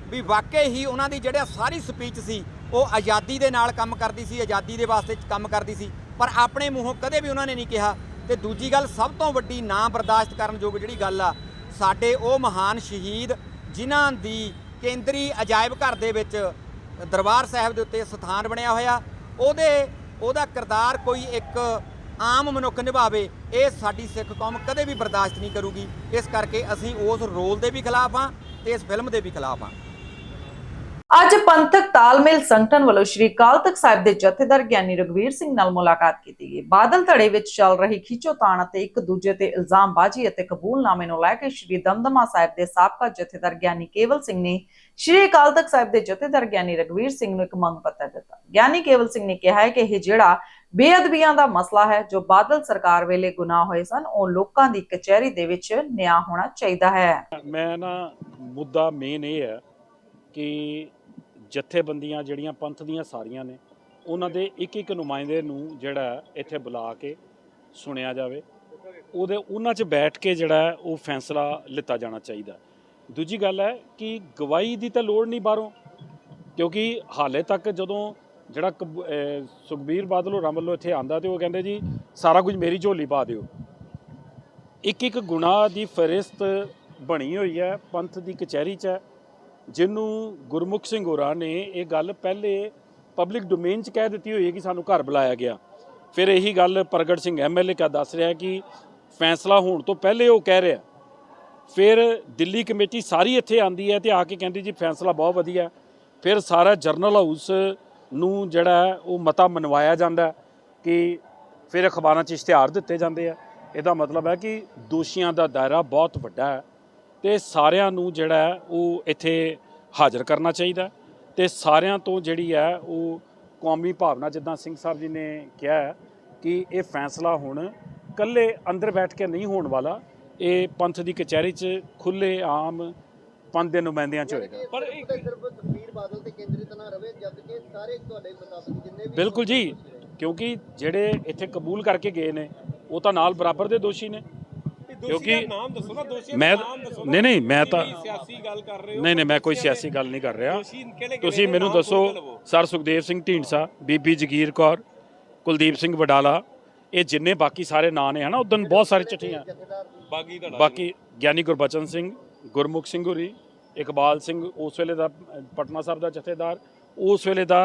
ਵੀ ਵਾਕਈ ਹੀ ਉਹਨਾਂ ਦੀ ਜਿਹੜਾ ਸਾਰੀ ਸਪੀਚ ਸੀ, ਉਹ ਆਜ਼ਾਦੀ ਦੇ ਨਾਲ ਕੰਮ ਕਰਦੀ ਸੀ, ਆਜ਼ਾਦੀ ਦੇ ਵਾਸਤੇ ਕੰਮ ਕਰਦੀ ਸੀ। ਪਰ ਆਪਣੇ ਮੂੰਹੋਂ ਕਦੇ ਵੀ ਉਹਨਾਂ ਨੇ ਨਹੀਂ ਕਿਹਾ। ਤੇ ਦੂਜੀ ਗੱਲ, ਸਭ ਤੋਂ ਵੱਡੀ ਨਾ ਬਰਦਾਸ਼ਤ ਕਰਨ ਯੋਗ ਜਿਹੜੀ ਗੱਲ ਆ, ਸਾਡੇ ਉਹ ਮਹਾਨ ਸ਼ਹੀਦ ਜਿਨ੍ਹਾਂ ਦੀ ਕੇਂਦਰੀ ਅਜਾਇਬ ਘਰ ਦੇ ਵਿੱਚ ਦਰਬਾਰ ਸਾਹਿਬ ਦੇ ਉੱਤੇ ਸਥਾਨ ਬਣਿਆ ਹੋਇਆ। ਉਹਦੇ, ਉਹਦਾ ਕਿਰਦਾਰ ਕੋਈ ਇੱਕ ਆਮ ਮਨੁੱਖ ਨਿਭਾਵੇ, ਇਹ ਸਾਡੀ ਸਿੱਖ ਕੌਮ ਕਦੇ ਵੀ ਬਰਦਾਸ਼ਤ ਨਹੀਂ ਕਰੂਗੀ। ਇਸ ਕਰਕੇ ਅਸੀਂ ਉਸ ਰੋਲ ਦੇ ਵੀ ਖਿਲਾਫ ਹਾਂ ਤੇ ਇਸ ਫਿਲਮ ਦੇ ਵੀ ਖਿਲਾਫ ਹਾਂ। ਅੱਜ ਪੰਥਕ ਤਾਲਮੇਲ ਸੰਗਠਨ ਵੱਲੋਂ ਸ਼੍ਰੀ ਅਕਾਲ ਤਖਤ ਸਾਹਿਬ ਦੇ ਜਥੇਦਾਰ ਗਿਆਨੀ ਰਗਵੀਰ ਸਿੰਘ ਨਾਲ ਮੁਲਾਕਾਤ ਕੀਤੀ ਗਈ। ਬਾਦਲ ਧੜੇ ਵਿੱਚ ਚੱਲ ਰਹੀ ਖਿੱਚੋਤਾਣ ਅਤੇ ਇੱਕ ਦੂਜੇ ਤੇ ਇਲਜ਼ਾਮਬਾਜ਼ੀ ਅਤੇ ਕਬੂਲਨਾਮੇ ਨੂੰ ਲੈ ਕੇ ਸ਼੍ਰੀ ਦਮਦਮਾ ਸਾਹਿਬ ਦੇ ਸਾਬਕਾ ਜਥੇਦਾਰ ਗਿਆਨੀ ਕੇਵਲ ਸਿੰਘ ਨੇ ਸ਼੍ਰੀ ਅਕਾਲ ਤਖਤ ਸਾਹਿਬ ਦੇ ਜਥੇਦਾਰ ਗਿਆਨੀ ਰਗਵੀਰ ਸਿੰਘ ਨੂੰ ਇੱਕ ਮੰਗ ਪੱਤਰ ਦਿੱਤਾ। ਗਿਆਨੀ ਕੇਵਲ ਸਿੰਘ ਨੇ ਕਿਹਾ ਹੈ ਕਿ ਇਹ ਜਿਹੜਾ ਬੇਅਦਬੀਆਂ ਦਾ ਮਸਲਾ ਹੈ, ਜੋ ਬਾਦਲ ਸਰਕਾਰ ਵੇਲੇ ਗੁਨਾਹ ਹੋਏ ਸਨ, ਉਹ ਲੋਕਾਂ ਦੀ ਕਚਹਿਰੀ ਦੇ ਵਿੱਚ ਨਿਆਂ ਹੋਣਾ ਚਾਹੀਦਾ ਹੈ। ਮੈਂ ਨਾ ਮੁੱਦਾ ਮੇਨ ਇਹ ਹੈ ਕਿ ਜਥੇਬੰਦੀਆਂ ਜਿਹੜੀਆਂ ਪੰਥ ਦੀਆਂ ਸਾਰੀਆਂ ਨੇ, ਉਹਨਾਂ ਦੇ ਇੱਕ ਇੱਕ ਨੁਮਾਇੰਦੇ ਨੂੰ ਜਿਹੜਾ ਇੱਥੇ ਬੁਲਾ ਕੇ ਸੁਣਿਆ ਜਾਵੇ। ਉਹਦੇ, ਉਹਨਾਂ 'ਚ ਬੈਠ ਕੇ ਜਿਹੜਾ ਉਹ ਫੈਸਲਾ ਲਿੱਤਾ ਜਾਣਾ ਚਾਹੀਦਾ। ਦੂਜੀ ਗੱਲ ਹੈ ਕਿ ਗਵਾਹੀ ਦੀ ਤਾਂ ਲੋੜ ਨਹੀਂ ਬਾਹਰੋਂ, ਕਿਉਂਕਿ ਹਾਲੇ ਤੱਕ ਜਦੋਂ ਜਿਹੜਾ ਕਬ- ਸੁਖਬੀਰ ਬਾਦਲ ਹੋਰਾਂ ਵੱਲੋਂ ਇੱਥੇ ਆਂਦਾ ਤੇ ਉਹ ਕਹਿੰਦੇ ਜੀ, ਸਾਰਾ ਕੁਝ ਮੇਰੀ ਝੋਲੀ ਪਾ ਦਿਓ। ਇੱਕ ਇੱਕ ਗੁਨਾਹ ਦੀ ਫਰਿਸਤ ਬਣੀ ਹੋਈ ਹੈ, ਪੰਥ ਦੀ ਕਚਹਿਰੀ 'ਚ ਹੈ। ਜਿਹਨੂੰ ਗੁਰਮੁਖ ਸਿੰਘ ਹੋਰਾਂ ਨੇ ਇਹ ਗੱਲ ਪਹਿਲੇ ਪਬਲਿਕ ਡੋਮੇਨ 'ਚ ਕਹਿ ਦਿੱਤੀ ਹੋਈ ਹੈ ਕਿ ਸਾਨੂੰ ਘਰ ਬੁਲਾਇਆ ਗਿਆ। ਫਿਰ ਇਹੀ ਗੱਲ ਪ੍ਰਗਟ ਸਿੰਘ ਐਮਐਲਏ ਕਾ ਦੱਸ ਰਿਹਾ ਕਿ ਫੈਸਲਾ ਹੋਣ ਤੋਂ ਪਹਿਲੇ ਉਹ ਕਹਿ ਰਿਹਾ। ਫਿਰ ਦਿੱਲੀ ਕਮੇਟੀ ਸਾਰੀ ਇੱਥੇ ਆਂਦੀ ਹੈ ਤੇ ਆ ਕੇ ਕਹਿੰਦੀ ਜੀ ਫੈਸਲਾ ਬਹੁਤ ਵਧੀਆ। ਫਿਰ ਸਾਰਾ ਜਰਨਲ ਹਾਊਸ ਨੂੰ ਜਿਹੜਾ ਉਹ ਮਤਾ ਮਨਵਾਇਆ ਜਾਂਦਾ ਕਿ ਫਿਰ ਅਖਬਾਰਾਂ 'ਚ ਇਸ਼ਤਿਹਾਰ ਦਿੱਤੇ ਜਾਂਦੇ ਆ। ਇਹਦਾ ਮਤਲਬ ਹੈ ਕਿ ਦੋਸ਼ੀਆਂ ਦਾ ਦਾਇਰਾ ਬਹੁਤ ਵੱਡਾ ਹੈ। ਤੇ ਸਾਰਿਆਂ ਨੂੰ ਜਿਹੜਾ ਉਹ ਇੱਥੇ ਹਾਜ਼ਰ ਕਰਨਾ ਚਾਹੀਦਾ ਤੇ ਸਾਰਿਆਂ ਤੋਂ ਜਿਹੜੀ ਹੈ ਉਹ ਕੌਮੀ ਭਾਵਨਾ ਜਿੱਦਾਂ ਸਿੰਘ ਸਾਹਿਬ ਜੀ ਨੇ ਕਿਹਾ ਕਿ ਇਹ ਫੈਸਲਾ ਹੁਣ ਕੱਲੇ ਅੰਦਰ ਬੈਠ ਕੇ ਨਹੀਂ ਹੋਣ ਵਾਲਾ ਇਹ ਪੰਥ ਦੀ ਕਚਹਿਰੀ 'ਚ ਖੁੱਲੇ ਆਮ ਪੰਥ ਦੇ ਨੁਮਾਇੰਦਿਆਂ 'ਚ ਹੋਏਗਾ। ਪਰ ਤਕਬੀਰ ਬਾਦਲ ਤੇ ਕੇਂਦਰਿਤ ਨਾ ਰਵੇ ਜਦ ਕਿ ਸਾਰੇ ਤੁਹਾਡੇ ਮੁਤਾਬਕ ਜਿੰਨੇ ਵੀ ਬਿਲਕੁਲ ਜੀ ਕਿਉਂਕਿ ਜਿਹੜੇ ਇੱਥੇ ਕਬੂਲ ਕਰਕੇ ਗਏ ਨੇ ਉਹ ਤਾਂ ਨਾਲ ਬਰਾਬਰ ਦੇ ਦੋਸ਼ੀ ਨੇ। ਕਿਉਂਕਿ ਨਾਮ ਦੱਸੋ ਨਾ ਦੋਸ਼ੀ ਮੈਂ ਨਹੀਂ ਨਹੀਂ ਮੈਂ ਤਾਂ ਸਿਆਸੀ ਗੱਲ ਕਰ ਰਹੇ ਹੋ ਨਹੀਂ ਨਹੀਂ ਮੈਂ ਕੋਈ ਸਿਆਸੀ ਗੱਲ ਨਹੀਂ ਕਰ ਰਿਹਾ। ਤੁਸੀਂ ਮੈਨੂੰ ਦੱਸੋ ਸਰ ਸੁਖਦੇਵ ਸਿੰਘ ਢੀਂਡਸਾ ਬੀਬੀ ਜਗੀਰ ਕੌਰ ਕੁਲਦੀਪ ਸਿੰਘ ਵਡਾਲਾ ਇਹ ਜਿੰਨੇ ਬਾਕੀ ਸਾਰੇ ਨਾਂ ਨੇ ਹਨਾ ਉਦੋਂ ਬਹੁਤ ਸਾਰੇ ਚਿੱਠੀਆਂ। ਬਾਗੀ ਦਾ ਬਾਕੀ ਗਿਆਨੀ ਗੁਰਬਚਨ ਸਿੰਘ ਗੁਰਮੁਖ ਸਿੰਘ ਹੁਰੀ ਇਕਬਾਲ ਸਿੰਘ ਉਸ ਵੇਲੇ ਦਾ ਪਟਨਾ ਸਾਹਿਬ ਦਾ ਜਥੇਦਾਰ ਉਸ ਵੇਲੇ ਦਾ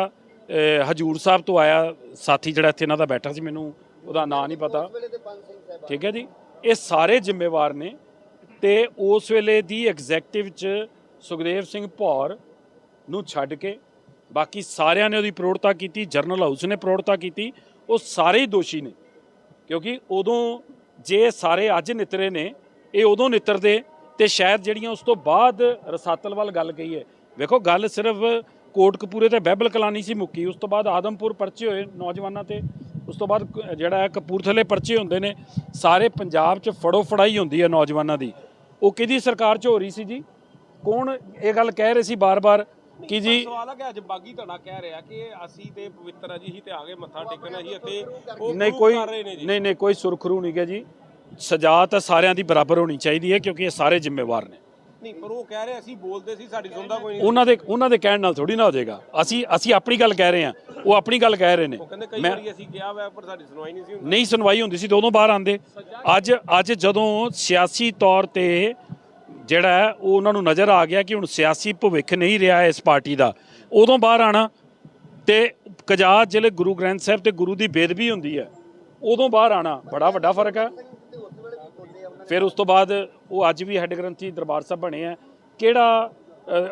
ਹਜੂਰ ਸਾਹਿਬ ਤੋਂ ਆਇਆ ਸਾਥੀ ਜਿਹੜਾ ਇੱਥੇ ਇਹਨਾਂ ਦਾ ਬੈਠਾ ਸੀ ਮੈਨੂੰ ਉਹਦਾ ਨਾਂ ਨਹੀਂ ਪਤਾ। ਠੀਕ ਹੈ ਜੀ? ਇਹ ਸਾਰੇ ਜ਼ਿੰਮੇਵਾਰ ਨੇ ਤੇ ਉਸ ਵੇਲੇ ਦੀ ਐਗਜ਼ੈਕਟਿਵ ਚ ਸੁਖਦੇਵ ਸਿੰਘ ਭੌਰ ਨੂੰ ਛੱਡ ਕੇ ਬਾਕੀ ਸਾਰਿਆਂ ਨੇ ਉਹਦੀ ਪ੍ਰੋੜਤਾ ਕੀਤੀ ਜਰਨਲ ਹਾਊਸ ਨੇ ਪ੍ਰੋੜਤਾ ਕੀਤੀ, ਉਹ ਸਾਰੇ ਹੀ ਦੋਸ਼ੀ ਨੇ। ਕਿਉਂਕਿ ਉਦੋਂ ਜੇ ਸਾਰੇ ਅੱਜ ਨਿਤਰੇ ਨੇ, ਇਹ ਉਦੋਂ ਨਿਤਰਦੇ ਤੇ ਸ਼ਾਇਦ ਜਿਹੜੀਆਂ ਉਸ ਤੋਂ ਬਾਅਦ ਰਸਾਤਲ ਵੱਲ ਗੱਲ ਗਈ ਹੈ। ਵੇਖੋ, ਗੱਲ ਸਿਰਫ ਕੋਟਕਪੂਰੇ ਤੇ ਬਹਿਬਲ ਕਲਾਨੀ ਸੀ ਮੁੱਕੀ, ਉਸ ਤੋਂ ਬਾਅਦ ਆਦਮਪੁਰ ਪਰਚੇ ਹੋਏ ਨੌਜਵਾਨਾਂ ਤੇ। ਉਸ ਤੋਂ ਬਾਅਦ ਜਿਹੜਾ ਹੈ ਕਪੂਰਥਲੇ ਪਰਚੇ ਹੁੰਦੇ ਨੇ ਸਾਰੇ ਪੰਜਾਬ 'ਚ ਫੜੋ ਫੜਾਈ ਹੁੰਦੀ ਹੈ ਨੌਜਵਾਨਾਂ ਦੀ। ਉਹ ਕਿਹਦੀ ਸਰਕਾਰ 'ਚ ਹੋ ਰਹੀ ਸੀ ਜੀ? ਕੌਣ ਇਹ ਗੱਲ ਕਹਿ ਰਹੇ ਸੀ ਬਾਰ-ਬਾਰ ਕਿ ਜੀ ਸਵਾਲ ਹੈ ਕਿ ਅੱਜ ਬਾਗੀ ਧੜਾ ਕਹਿ ਰਿਹਾ ਕਿ ਅਸੀਂ ਤੇ ਪਵਿੱਤਰ ਆ ਜੀ ਅਸੀਂ ਤੇ ਆ ਗਏ ਮੱਥਾ ਟੇਕਣਾ ਜੀ ਅਤੇ ਉਹ ਨਹੀਂ ਕੋਈ ਨਹੀਂ ਨਹੀਂ ਕੋਈ ਸੁਰਖਰੂ ਨਹੀਂ ਗਾ ਜੀ। ਸਜ਼ਾ ਤਾਂ ਸਾਰਿਆਂ ਦੀ ਬਰਾਬਰ ਹੋਣੀ ਚਾਹੀਦੀ ਹੈ ਕਿਉਂਕਿ ਇਹ ਸਾਰੇ ਜ਼ਿੰਮੇਵਾਰ ਨੇ। ਨਹੀਂ ਪਰ ਉਹ ਕਹਿ ਰਹੇ ਅਸੀਂ ਬੋਲਦੇ ਸੀ ਸਾਡੀ ਸੁਣਦਾ ਕੋਈ ਨਹੀਂ ਉਹਨਾਂ ਦੇ ਉਹਨਾਂ ਦੇ ਕਹਿਣ ਨਾਲ ਥੋੜੀ ਨਾ ਹੋ ਜਾਏਗਾ। ਅਸੀਂ ਅਸੀਂ ਆਪਣੀ ਗੱਲ ਕਹਿ ਰਹੇ ਹਾਂ। ਉਹ ਆਪਣੀ ਗੱਲ ਕਹਿ ਰਹੇ ਨੇ। ਉਹ ਕਹਿੰਦੇ ਕਈ ਮੈਂ ਵਾਰੀ ਅਸੀਂ ਕਿਹਾ ਹੋਇਆ ਪਰ ਸਾਡੀ ਸੁਣਵਾਈ ਨਹੀਂ ਸੀ ਹੁੰਦੀ। ਨਹੀਂ ਸੁਣਵਾਈ ਹੁੰਦੀ ਸੀ ਤੇ ਉਦੋਂ ਬਾਹਰ ਆਂਦੇ ਅੱਜ ਅੱਜ ਜਦੋਂ ਸਿਆਸੀ ਤੌਰ ਤੇ ਜਿਹੜਾ ਹੈ ਉਹ ਉਹਨਾਂ ਨੂੰ ਨਜ਼ਰ ਆ ਗਿਆ ਕਿ ਹੁਣ ਸਿਆਸੀ ਭਵਿੱਖ ਨਹੀਂ ਰਿਹਾ ਇਸ ਪਾਰਟੀ ਦਾ। ਉਦੋਂ ਬਾਹਰ ਆਣਾ ਤੇ ਕਜਾਤ ਜ਼ਿਲ੍ਹੇ ਗੁਰੂ ਗ੍ਰੰਥ ਸਾਹਿਬ ਤੇ ਗੁਰੂ ਦੀ ਬੇਦਬੀ ਹੁੰਦੀ ਹੈ। ਉਦੋਂ ਬਾਹਰ ਆਣਾ ਬੜਾ ਵੱਡਾ ਫ਼ਰਕ ਹੈ। ਫਿਰ ਉਸ ਤੋਂ ਬਾਅਦ ਉਹ ਅੱਜ ਵੀ ਹੈੱਡ ਗ੍ਰੰਥੀ ਦਰਬਾਰ ਸਾਹਿਬ ਬਣੇ ਆ। ਕਿਹੜਾ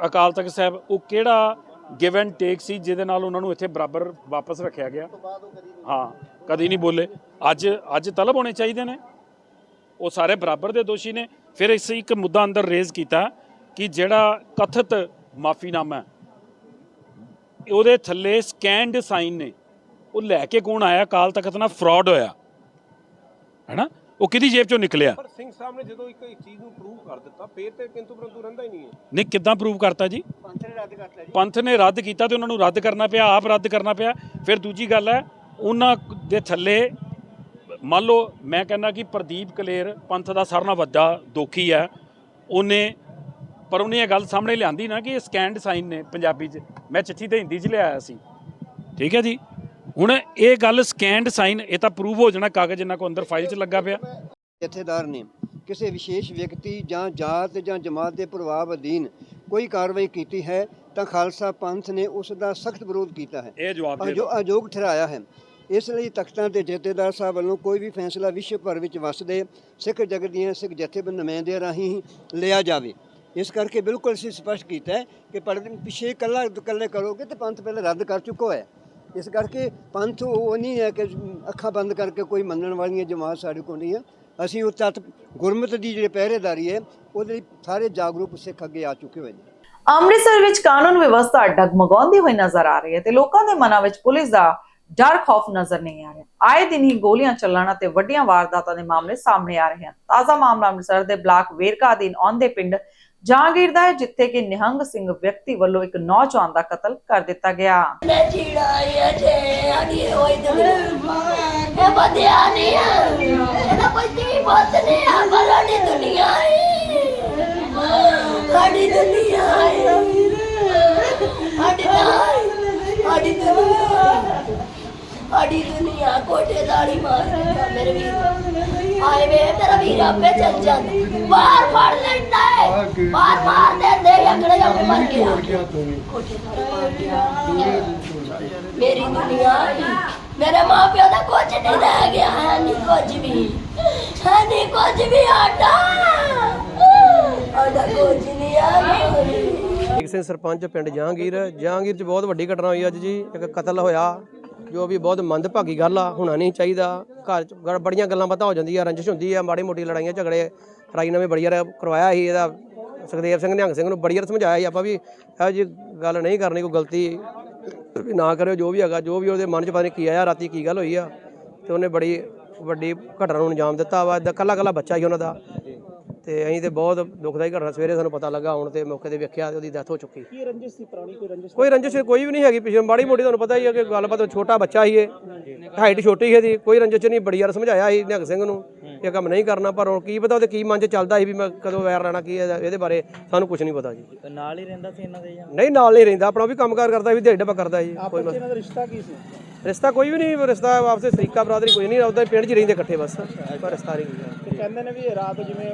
ਅਕਾਲ ਤਖਤ ਸਾਹਿਬ, ਉਹ ਕਿਹੜਾ ਗਿਵ ਐਂਡ ਟੇਕ ਸੀ ਜਿਹਦੇ ਨਾਲ ਉਹਨਾਂ ਨੂੰ ਇੱਥੇ ਬਰਾਬਰ ਵਾਪਸ ਰੱਖਿਆ ਗਿਆ? ਹਾਂ, ਕਦੀ ਨਹੀਂ ਬੋਲੇ। ਅੱਜ ਅੱਜ ਤਲਬ ਹੋਣੇ ਚਾਹੀਦੇ ਨੇ। ਉਹ ਸਾਰੇ ਬਰਾਬਰ ਦੇ ਦੋਸ਼ੀ ਨੇ। ਫਿਰ ਇਸ ਇੱਕ ਮੁੱਦਾ ਅੰਦਰ ਰੇਜ਼ ਕੀਤਾ ਕਿ ਜਿਹੜਾ ਕਥਿਤ ਮਾਫੀਨਾਮਾ ਉਹਦੇ ਥੱਲੇ ਸਕੈਂਡ ਸਾਈਨ ਨੇ। ਉਹ ਲੈ ਕੇ ਕੌਣ ਆਇਆ? ਕਾਲ ਤਖਤ ਨਾਲ ਫਰਾਡ ਹੋਇਆ। ਹੈਨਾ? ਉਹ ਕਿਹਦੀ ਜੇਬ ਚੋਂ ਨਿਕਲਿਆ? ਪਰ ਸਿੰਘ ਸਾਹਿਬ ਨੇ ਜਦੋਂ ਇੱਕ ਇੱਕ ਚੀਜ਼ ਨੂੰ ਪ੍ਰੂਵ ਕਰ ਦਿੱਤਾ ਫੇਰ ਤੇ ਕਿੰਤੂ ਪਰੰਤੂ ਰਹਿੰਦਾ ਹੀ ਨਹੀਂ ਹੈ। ਨਹੀਂ ਕਿੱਦਾਂ ਪ੍ਰੂਵ ਕਰਤਾ ਜੀ? ਪੰਥ ਨੇ ਰੱਦ ਕੀਤਾ ਤੇ ਉਹਨਾਂ ਨੂੰ ਰੱਦ ਕਰਨਾ ਪਿਆ ਆਪ ਰੱਦ ਕਰਨਾ ਪਿਆ। ਫਿਰ ਦੂਜੀ ਗੱਲ ਹੈ ਉਹਨਾਂ ਦੇ ਥੱਲੇ ਮੰਨ ਲਓ ਮੈਂ ਕਹਿੰਦਾ ਕਿ ਪ੍ਰਦੀਪ ਕਲੇਰ ਪੰਥ ਦਾ ਸਾਰਿਆਂ ਨਾਲੋਂ ਵੱਡਾ ਦੋਖੀ ਹੈ। ਉਹਨੇ ਪਰ ਉਹਨੇ ਇਹ ਗੱਲ ਸਾਹਮਣੇ ਲਿਆਂਦੀ ਨਾ ਕਿ ਇਹ ਸਕੈਨਡ ਸਾਈਨ ਨੇ ਪੰਜਾਬੀ 'ਚ। ਮੈਂ ਚਿੱਠੀ ਤੇ ਹਿੰਦੀ 'ਚ ਲਿਆਇਆ ਸੀ। ਠੀਕ ਹੈ ਜੀ? ਹੁਣ ਇਹ ਗੱਲ ਸਕੈਨਡ ਸਾਈਨ ਇਹ ਤਾਂ ਪ੍ਰੂਵ ਹੋ ਜਾਣਾ ਕਾਗਜ਼ ਇਹਨਾਂ ਕੋ ਅੰਦਰ ਫਾਈਲ 'ਚ ਲੱਗਾ ਪਿਆ। ਜਥੇਦਾਰ ਨੇ ਕਿਸੇ ਵਿਸ਼ੇਸ਼ ਵਿਅਕਤੀ ਜਾਂ ਜਾਤ ਜਾਂ ਜਮਾਤ ਦੇ ਪ੍ਰਭਾਵ ਅਧੀਨ ਕੋਈ ਕਾਰਵਾਈ ਕੀਤੀ ਹੈ ਤਾਂ ਖਾਲਸਾ ਪੰਥ ਨੇ ਉਸ ਦਾ ਸਖਤ ਵਿਰੋਧ ਕੀਤਾ ਹੈ। ਇਹ ਜਵਾਬ ਦੇ ਅਜੋ ਅਯੋਗ ਠਹਿਰਾਇਆ ਹੈ। ਇਸ ਲਈ ਤਖਤਾਂ ਤੇ ਜਥੇਦਾਰ ਸਾਹਿਬ ਵੱਲੋਂ ਕੋਈ ਵੀ ਫੈਸਲਾ ਵਿਸ਼ਵ ਭਰ ਵਿੱਚ ਵਸਦੇ ਸਿੱਖ ਜਗਤ ਦੀਆਂ ਸਿੱਖ ਜਥੇਬੰਦ ਨੁਮਾਇੰਦਿਆਂ ਰਾਹੀਂ ਲਿਆ ਜਾਵੇ। ਇਸ ਕਰਕੇ ਬਿਲਕੁਲ ਅਸੀਂ ਸਪਸ਼ਟ ਕੀਤਾ ਹੈ ਕਿ ਪਰਦੇ ਪਿੱਛੇ ਇਕੱਲਾ ਇਕੱਲੇ ਕਰੋਗੇ ਤੇ ਪੰਥ ਪਹਿਲੇ ਰੱਦ ਕਰ ਚੁੱਕਾ ਹੈ। ਇਸ ਕਰਕੇ ਪੰਥ ਉਹ ਨਹੀਂ ਹੈ ਕਿ ਅੱਖਾਂ ਬੰਦ ਕਰਕੇ ਕੋਈ ਮੰਨਣ ਵਾਲੀਆਂ ਜਮਾਤ ਸਾਡੇ ਕੋਲ ਨਹੀਂ ਹੈ। ਅਸੀਂ ਉਹ ਤਤ ਗੁਰਮਤਿ ਦੀ ਜਿਹੜੀ ਪਹਿਰੇਦਾਰੀ ਹੈ, ਉਹਦੇ ਲਈ ਸਾਰੇ ਜਾਗਰੂਕ ਸਿੱਖ ਅੱਗੇ ਆ ਚੁੱਕੇ ਹੋਏ ਨੇ। ਅੰਮ੍ਰਿਤਸਰ ਵਿੱਚ ਕਾਨੂੰਨ ਵਿਵਸਥਾ ਡਗਮਗਾਉਂਦੀ ਹੋਈ ਨਜ਼ਰ ਆ ਰਹੀ ਹੈ ਤੇ ਲੋਕਾਂ ਦੇ ਮਨਾਂ ਵਿੱਚ ਪੁਲਿਸ ਦਾ ਡਰ ਖੌਫ ਨਜ਼ਰ ਨਹੀਂ ਆ ਰਿਹਾ। ਆਏ ਦਿਨ ਹੀ ਗੋਲੀਆਂ ਚੱਲਣ ਅਤੇ ਵੱਡੀਆਂ ਵਾਰਦਾਤਾਂ ਦੇ ਮਾਮਲੇ ਸਾਹਮਣੇ ਆ ਰਹੇ ਹਨ। ਤਾਜ਼ਾ ਮਾਮਲਾ ਅੰਮ੍ਰਿਤਸਰ ਦੇ ਬਲਾਕ ਵੇਰਕਾ ਅਧੀਨ ਆਉਂਦੇ ਪਿੰਡ ਜਹਾਂਗੀਰ ਦਾ ਹੈ, ਜਿੱਥੇ ਕਿ ਨਿਹੰਗ ਸਿੰਘ ਵਿਅਕਤੀ ਵੱਲੋਂ ਇੱਕ ਨੌਜਵਾਨ ਦਾ ਕਤਲ ਕਰ ਦਿੱਤਾ ਗਿਆ। ਮੈਂ ਚੀੜਾ ਆਇਆ ਜੇ ਆਨੀ ਹੋਈ ਤੇ ਇਹ ਬੰਦਿਆ ਨਹੀਂ ਆ। ਇਹਦਾ ਕੋਈ ਦੀ ਬਾਤ ਨਹੀਂ ਆ ਬਲਾਡੀ ਦੁਨੀਆ ਹੈ। ਸਾਡੀ ਦੁਨੀਆ ਹੈ। ਸਾਡੀ ਸਾਡੀ ਦੁਨੀਆ ਸਾਡੀ ਦੁਨੀਆ ਕੋਟੇ ਦਾੜੀ ਮਾਰ ਮੇਰੇ ਵੀਰ। ਆਏ ਵੇ, ਤੇਰਾ ਵੀਰ ਆਪੇ ਚੱਲ ਜਾਂਦਾ। ਬਾਹਰ ਫੜ ਲੈਂਦਾ ਹੈ ਬਾਹਰ ਮਾਰ ਦਿੰਦੇ ਅਗਲੇ ਆਪਣੇ ਮਰ ਗਿਆ ਕੋਟੇ ਦਾੜੀ ਮਾਰ ਗਿਆ ਮੇਰੀ ਦੁਨੀਆ ਮੇਰੇ ਮਾਂ ਪਿਓ ਦਾ ਕੁਝ ਨਹੀਂ ਰਹਿ ਗਿਆ। ਹੈ ਨਹੀਂ ਕੁਝ ਵੀ। ਹੈ ਨਹੀਂ ਕੁਝ ਵੀ ਆਟਾ। ਆਟਾ ਕੁਝ ਨਹੀਂ ਆ ਇੱਕ ਸਿੰਘ ਸਰਪੰਚ ਪਿੰਡ ਜਹਾਂਗੀਰ ਜਹਾਂਗੀਰ 'ਚ ਬਹੁਤ ਵੱਡੀ ਘਟਨਾ ਹੋਈ ਅੱਜ ਜੀ। ਇੱਕ ਕਤਲ ਹੋਇਆ। ਜੋ ਵੀ ਬਹੁਤ ਮੰਦਭਾਗੀ ਗੱਲ ਆ, ਹੋਣਾ ਨਹੀਂ ਚਾਹੀਦਾ। ਘਰ 'ਚ ਗੜ- ਬੜੀਆਂ ਗੱਲਾਂ ਬਾਤਾਂ ਹੋ ਜਾਂਦੀਆਂ, ਰੰਜਿਸ਼ ਹੁੰਦੀ ਆ, ਮਾੜੀ ਮੋਟੀ ਲੜਾਈਆਂ, ਝਗੜੇ। ਰਾਜੀਨਾਮੇ ਬੜੀ ਯਾਰ ਕਰਵਾਇਆ ਸੀ ਇਹਦਾ। ਸੁਖਦੇਵ ਸਿੰਘ, ਨਿਹੰਗ ਸਿੰਘ ਨੂੰ ਬੜੀ ਯਾਰ ਸਮਝਾਇਆ ਸੀ, ਆਪਾਂ ਵੀ ਇਹੋ ਜੀ ਗੱਲ ਨਹੀਂ ਕਰਨੀ, ਕੋਈ ਗਲਤੀ ਵੀ ਨਾ ਕਰਿਓ, ਜੋ ਵੀ ਹੈਗਾ, ਜੋ ਵੀ ਉਹਦੇ ਮਨ 'ਚ ਪਤਾ ਨਹੀਂ ਕੀ ਆਇਆ, ਰਾਤੀ ਕੀ ਗੱਲ ਹੋਈ ਆ। ਤੇ ਉਹਨੇ ਬੜੀ ਵੱਡੀ ਘਟਨਾ ਨੂੰ ਅੰਜਾਮ ਦਿੱਤਾ ਵਾ। ਇਦਾਂ ਕੱਲਾ ਕੱਲਾ ਬੱਚਾ ਸੀ ਉਹਨਾਂ ਦਾ। ਤੇ ਅਸੀਂ ਤੇ ਬਹੁਤ ਦੁਖਦਾਈ ਘਟਨਾ ਸਵੇਰੇ ਸਾਨੂੰ ਪਤਾ ਲੱਗਾ ਹੁਣ ਤੇ ਮੌਕੇ ਤੇ ਵੇਖਿਆ ਤੇ ਉਹਦੀ ਡੈਥ ਹੋ ਚੁੱਕੀ। ਕੀ ਰੰਜਿਸ਼ ਸੀ ਪੁਰਾਣੀ? ਕੋਈ ਰੰਜਿਸ਼? ਕੋਈ ਰੰਜਿਸ਼ ਕੋਈ ਵੀ ਨਹੀਂ ਹੈਗੀ ਪਿਛੇ ਮਾੜੀ ਮੋਟੀ ਤੁਹਾਨੂੰ ਪਤਾ ਹੀ ਹੈ ਕਿ ਗੱਲਬਾਤ ਛੋਟਾ ਬੱਚਾ ਹੀ ਇਹ। ਹਾਈਟ ਛੋਟੀ ਹੈ ਦੀ ਕੋਈ ਰੰਜਿਸ਼ ਨਹੀਂ ਬੜੀ ਵਾਰ ਸਮਝਾਇਆ ਸੀ ਨਿਹੰਗ ਸਿੰਘ ਨੂੰ ਇਹ ਕੰਮ ਨਹੀਂ ਕਰਨਾ ਪਰ ਹੁਣ ਕੀ ਪਤਾ ਉਹਦੇ ਕੀ ਮਨ 'ਚ ਚੱਲਦਾ ਸੀ ਵੀ ਮੈਂ ਕਦੋਂ ਵੈਰ ਲੈਣਾ ਕੀ ਹੈ ਇਹਦੇ ਬਾਰੇ ਸਾਨੂੰ ਕੁਝ ਨਹੀਂ ਪਤਾ ਜੀ। ਨਾਲ ਹੀ ਰਹਿੰਦਾ ਸੀ ਇਹਨਾਂ ਦੇ ਜਾਂ? ਨਹੀਂ ਨਾਲ ਨਹੀਂ ਰਹਿੰਦਾ ਆਪਣਾ ਵੀ ਕੰਮਕਾਰ ਕਰਦਾ ਵੀ ਦਿਹਾੜੀ ਡੱਬਾ ਕਰਦਾ ਜੀ ਕੋਈ ਇਹਨਾਂ ਦਾ ਰਿਸ਼ਤਾ ਕੀ ਸੀ? ਰਿਸ਼ਤਾ ਕੋਈ ਵੀ ਨਹੀਂ ਰਿਸ਼ਤਾ ਆਪਸੇ ਸਰੀਕਾ ਬਰਾਦਰੀ ਕੋਈ ਨਹੀਂ ਉਹਦਾ ਪਿੰਡ 'ਚ ਹੀ ਰਹਿੰਦੇ ਇਕੱਠੇ ਬਸ ਪਰ ਰਿਸ਼ਤਾ ਨਹੀਂ। ਤੇ ਕਹਿੰਦੇ ਨੇ ਵੀ ਰਾਤ ਜਿਵੇਂ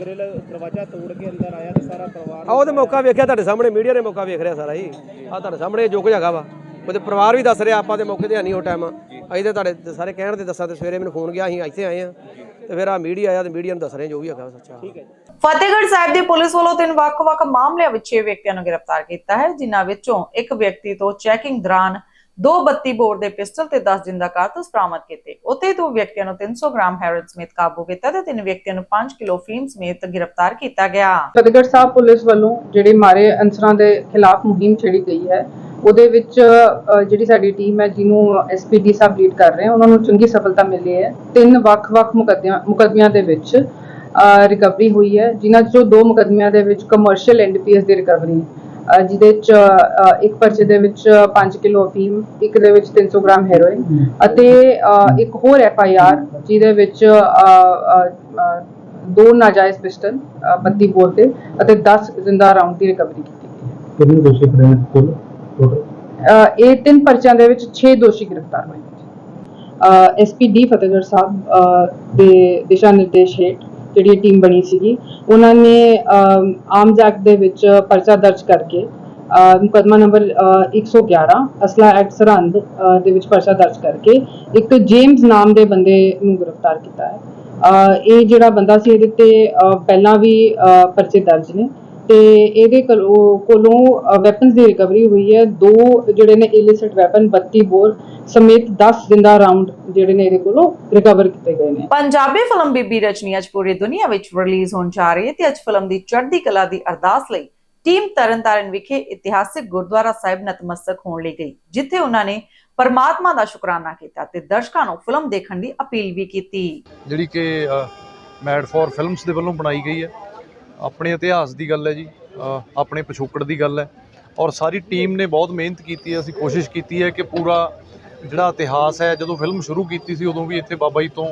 ਗ੍ਰਿਲ ਦਰਵਾਜ਼ਾ ਤੋੜ ਕੇ ਅੰਦਰ ਆਇਆ ਤੇ ਸਾਰਾ ਪਰਿਵਾਰ ਆ ਉਹਦੇ ਮੌਕਾ ਵੇਖਿਆ ਤੁਹਾਡੇ ਸਾਹਮਣੇ ਮੀਡੀਆ ਨੇ ਮੌਕਾ ਵੇਖ ਰਿਹਾ ਸਾਰਾ ਹੀ ਆ ਤੁਹਾਡੇ ਸਾਹਮਣੇ ਜੋ ਕੁਝ ਹੈਗਾ ਵਾ। ਉਹਦੇ ਪਰਿਵਾਰ ਵੀ ਦੱਸ ਰਿਹਾ ਆਪਾਂ ਦੇ ਮੌਕੇ ਤੇ ਨਹੀਂ ਉਹ ਟਾਈਮ ਅਸੀਂ ਤੇ ਤੁਹਾਡੇ ਸਾਰੇ ਕਹਿਣ ਤੇ ਦੱਸਾਂ ਤੇ ਸਵੇਰੇ ਮੈਨੂੰ ਫੋਨ ਗਿਆ ਅਸੀਂ ਇੱਥੇ ਆਏ ਆ ਤੇ ਫਿਰ ਆ ਮੀਡੀਆ ਆਇਆ ਤੇ ਮੀਡੀਆ ਨੂੰ ਦੱਸ ਰਹੇ ਜੋ ਵੀ ਹੈਗਾ ਸੱਚਾ। ਠੀਕ ਹੈ ਫਤਿਹਗੜ੍ਹ ਸਾਹਿਬ ਦੀ ਪੁਲਿਸ ਵੱਲੋਂ ਤਿੰਨ ਵੱਖ-ਵੱਖ ਮਾਮਲਿਆਂ ਵਿੱਚ 6 ਵਿਅਕਤੀਆਂ ਨੂੰ ਗ੍ਰਿਫਤਾਰ ਕੀਤਾ ਹੈ ਜਿਨ੍ਹਾਂ ਵਿੱਚੋਂ ਇੱਕ ਵਿਅਕਤੀ ਤੋਂ ਚੈਕਿੰਗ ਦੌਰਾਨ ਦੋ 32 ਬੋਰ ਦੇ ਪਿਸਟਲ ਤੇ 10 ਜਿੰਦਾ ਕਾਰਤੂਸ ਬਰਾਮਦ ਕੀਤੇ। ਉੱਥੇ ਦੋ ਵਿਅਕਤੀਆਂ ਨੂੰ 300 ਗ੍ਰਾਮ ਹੈਰੋਇਨ ਸਮੇਤ ਕਾਬੂ ਕੀਤਾ ਤੇ ਤਿੰਨ ਵਿਅਕਤੀਆਂ ਨੂੰ 5 ਕਿਲੋ ਫੀਮ ਸਮੇਤ ਗ੍ਰਿਫਤਾਰ ਕੀਤਾ ਗਿਆ। ਫਤਿਹਗੜ੍ਹ ਸਾਹਿਬ ਪੁਲਿਸ ਵੱਲੋਂ ਜਿਹੜੇ ਮਾਰੇ ਅਨਸਰਾਂ ਦੇ ਖਿਲਾਫ ਮੁਹਿੰਮ ਛੇੜੀ ਗਈ ਹੈ, ਉਹਦੇ ਵਿੱਚ ਜਿਹੜੀ ਸਾਡੀ ਟੀਮ ਹੈ, ਜਿਹਨੂੰ ਐਸਪੀਡੀ ਸਾਹਿਬ ਲੀਡ ਕਰ ਰਹੇ ਹਨ ਉਹਨਾਂ ਨੂੰ ਚੰਗੀ ਸਫਲਤਾ ਮਿਲੀ ਹੈ। ਤਿੰਨ ਵੱਖ-ਵੱਖ ਮੁਕਦਮਿਆਂ ਦੇ ਵਿੱਚ ਰਿਕਵਰੀ ਹੋਈ ਹੈ, ਜਿਨ੍ਹਾਂ ਚੋਂ ਦੋ ਮੁਕੱਦਮਿਆਂ ਦੇ ਵਿੱਚ ਕਮਰਸ਼ੀਅਲ ਐਨਡੀਪੀਐਸ ਦੀ ਰਿਕਵਰੀ ਜਿਹਦੇ ਚ ਇੱਕ ਪਰਚੇ ਦੇ ਵਿੱਚ 5 ਕਿਲੋ ਅਫੀਮ ਇੱਕ ਦੇ ਵਿੱਚ 300 ਗ੍ਰਾਮ ਹੈਰੋਇਨ ਅਤੇ ਇੱਕ ਹੋਰ ਐਫ ਆਈ ਆਰ ਜਿਹਦੇ ਵਿੱਚ ਦੋ ਨਾਜਾਇਜ਼ ਪਿਸਟਲ 32 ਬੋਰ ਦੇ ਅਤੇ 10 ਜ਼ਿੰਦਾ ਰਾਉਂਡ ਦੀ ਰਿਕਵਰੀ ਕੀਤੀ ਕਿੰਨੇ ਦੋਸ਼ੀ ਫੜੇ ਨੇ ਕੁੱਲ ਟੋਟਲ ਇਹ ਤਿੰਨ ਪਰਚਿਆਂ ਦੇ ਵਿੱਚ 6 ਦੋਸ਼ੀ ਗ੍ਰਿਫਤਾਰ ਹੋਏ ਨੇ ਐਸਪੀਡੀ ਫਤਿਹਗੜ੍ਹ ਸਾਹਿਬ ਦੇ ਦਿਸ਼ਾ ਨਿਰਦੇਸ਼ ਹੇਠ ਜਿਹੜੀ ਇਹ ਟੀਮ ਬਣੀ ਸੀਗੀ ਉਹਨਾਂ ਨੇ ਅਮ, ਆਰਮਜ਼ ਐਕਟ ਦੇ ਵਿੱਚ ਪਰਚਾ ਦਰਜ ਕਰਕੇ ਅ, ਮੁਕੱਦਮਾ ਨੰਬਰ ਅ, 111 ਅਸਲਾ ਐਕਟ ਸਰਹੰਦ ਦੇ ਵਿੱਚ ਪਰਚਾ ਦਰਜ ਕਰਕੇ ਇੱਕ ਜੇਮਸ ਨਾਮ ਦੇ ਬੰਦੇ ਨੂੰ ਗ੍ਰਿਫਤਾਰ ਕੀਤਾ ਹੈ। ਇਹ ਜਿਹੜਾ ਬੰਦਾ ਸੀ ਇਹਦੇ ਤੇ ਪਹਿਲਾਂ ਵੀ ਪਰਚੇ ਦਰਜ ਨੇ। ਤੇ ਇਹਦੇ ਕੋਲੋਂ ਵੈਪਨਸ ਦੀ ਰਿਕਵਰੀ ਹੋਈ ਹੈ। ਦੋ ਜਿਹੜੇ ਨੇ ਇਲਿਸਿਟ ਵੈਪਨ 32 ਬੋਰ ਸਮੇਤ 10 ਜ਼ਿੰਦਾ ਰਾਉਂਡ ਜਿਹੜੇ ਨੇ ਇਹਦੇ ਕੋਲੋਂ ਰਿਕਵਰ ਕੀਤੇ ਗਏ ਨੇ। ਪੰਜਾਬੀ ਫਿਲਮ ਬੀਬੀ ਰਜਨੀ ਅੱਜ ਪੂਰੀ ਦੁਨੀਆ ਵਿੱਚ ਰਿਲੀਜ਼ ਹੋਣ ਜਾ ਰਹੀ ਹੈ ਤੇ ਅੱਜ ਫਿਲਮ ਦੀ ਚੜ੍ਹਦੀ ਕਲਾ ਦੀ ਅਰਦਾਸ ਲਈ ਟੀਮ ਤਰਨਤਾਰਨ ਵਿਖੇ ਇਤਿਹਾਸਿਕ ਗੁਰਦੁਆਰਾ ਸਾਹਿਬ ਨਤਮਸਤਕ ਹੋਣ ਲਈ ਗਈ ਜਿੱਥੇ ਉਹਨਾਂ ਨੇ ਪਰਮਾਤਮਾ ਦਾ ਸ਼ੁਕਰਾਨਾ ਕੀਤਾ ਤੇ ਦਰਸ਼ਕਾਂ ਨੂੰ ਫਿਲਮ ਦੇਖਣ ਦੀ ਅਪੀਲ ਵੀ ਕੀਤੀ। ਜਿਹੜੀ ਕਿ ਮੈਡ ਫॉर ਫਿਲਮਸ ਦੇ ਵੱਲੋਂ ਬਣਾਈ ਗਈ ਹੈ। ਆਪਣੇ ਇਤਿਹਾਸ ਦੀ ਗੱਲ ਹੈ ਜੀ ਆਪਣੇ ਪਿਛੋਕੜ ਦੀ ਗੱਲ ਹੈ। ਔਰ ਸਾਰੀ ਟੀਮ ਨੇ ਬਹੁਤ ਮਿਹਨਤ ਕੀਤੀ ਹੈ, ਅਸੀਂ ਕੋਸ਼ਿਸ਼ ਕੀਤੀ ਹੈ ਕਿ ਪੂਰਾ ਜਿਹੜਾ ਇਤਿਹਾਸ ਹੈ, ਜਦੋਂ ਫਿਲਮ ਸ਼ੁਰੂ ਕੀਤੀ ਸੀ, ਉਦੋਂ ਵੀ ਇੱਥੇ ਬਾਬਾ ਜੀ ਤੋਂ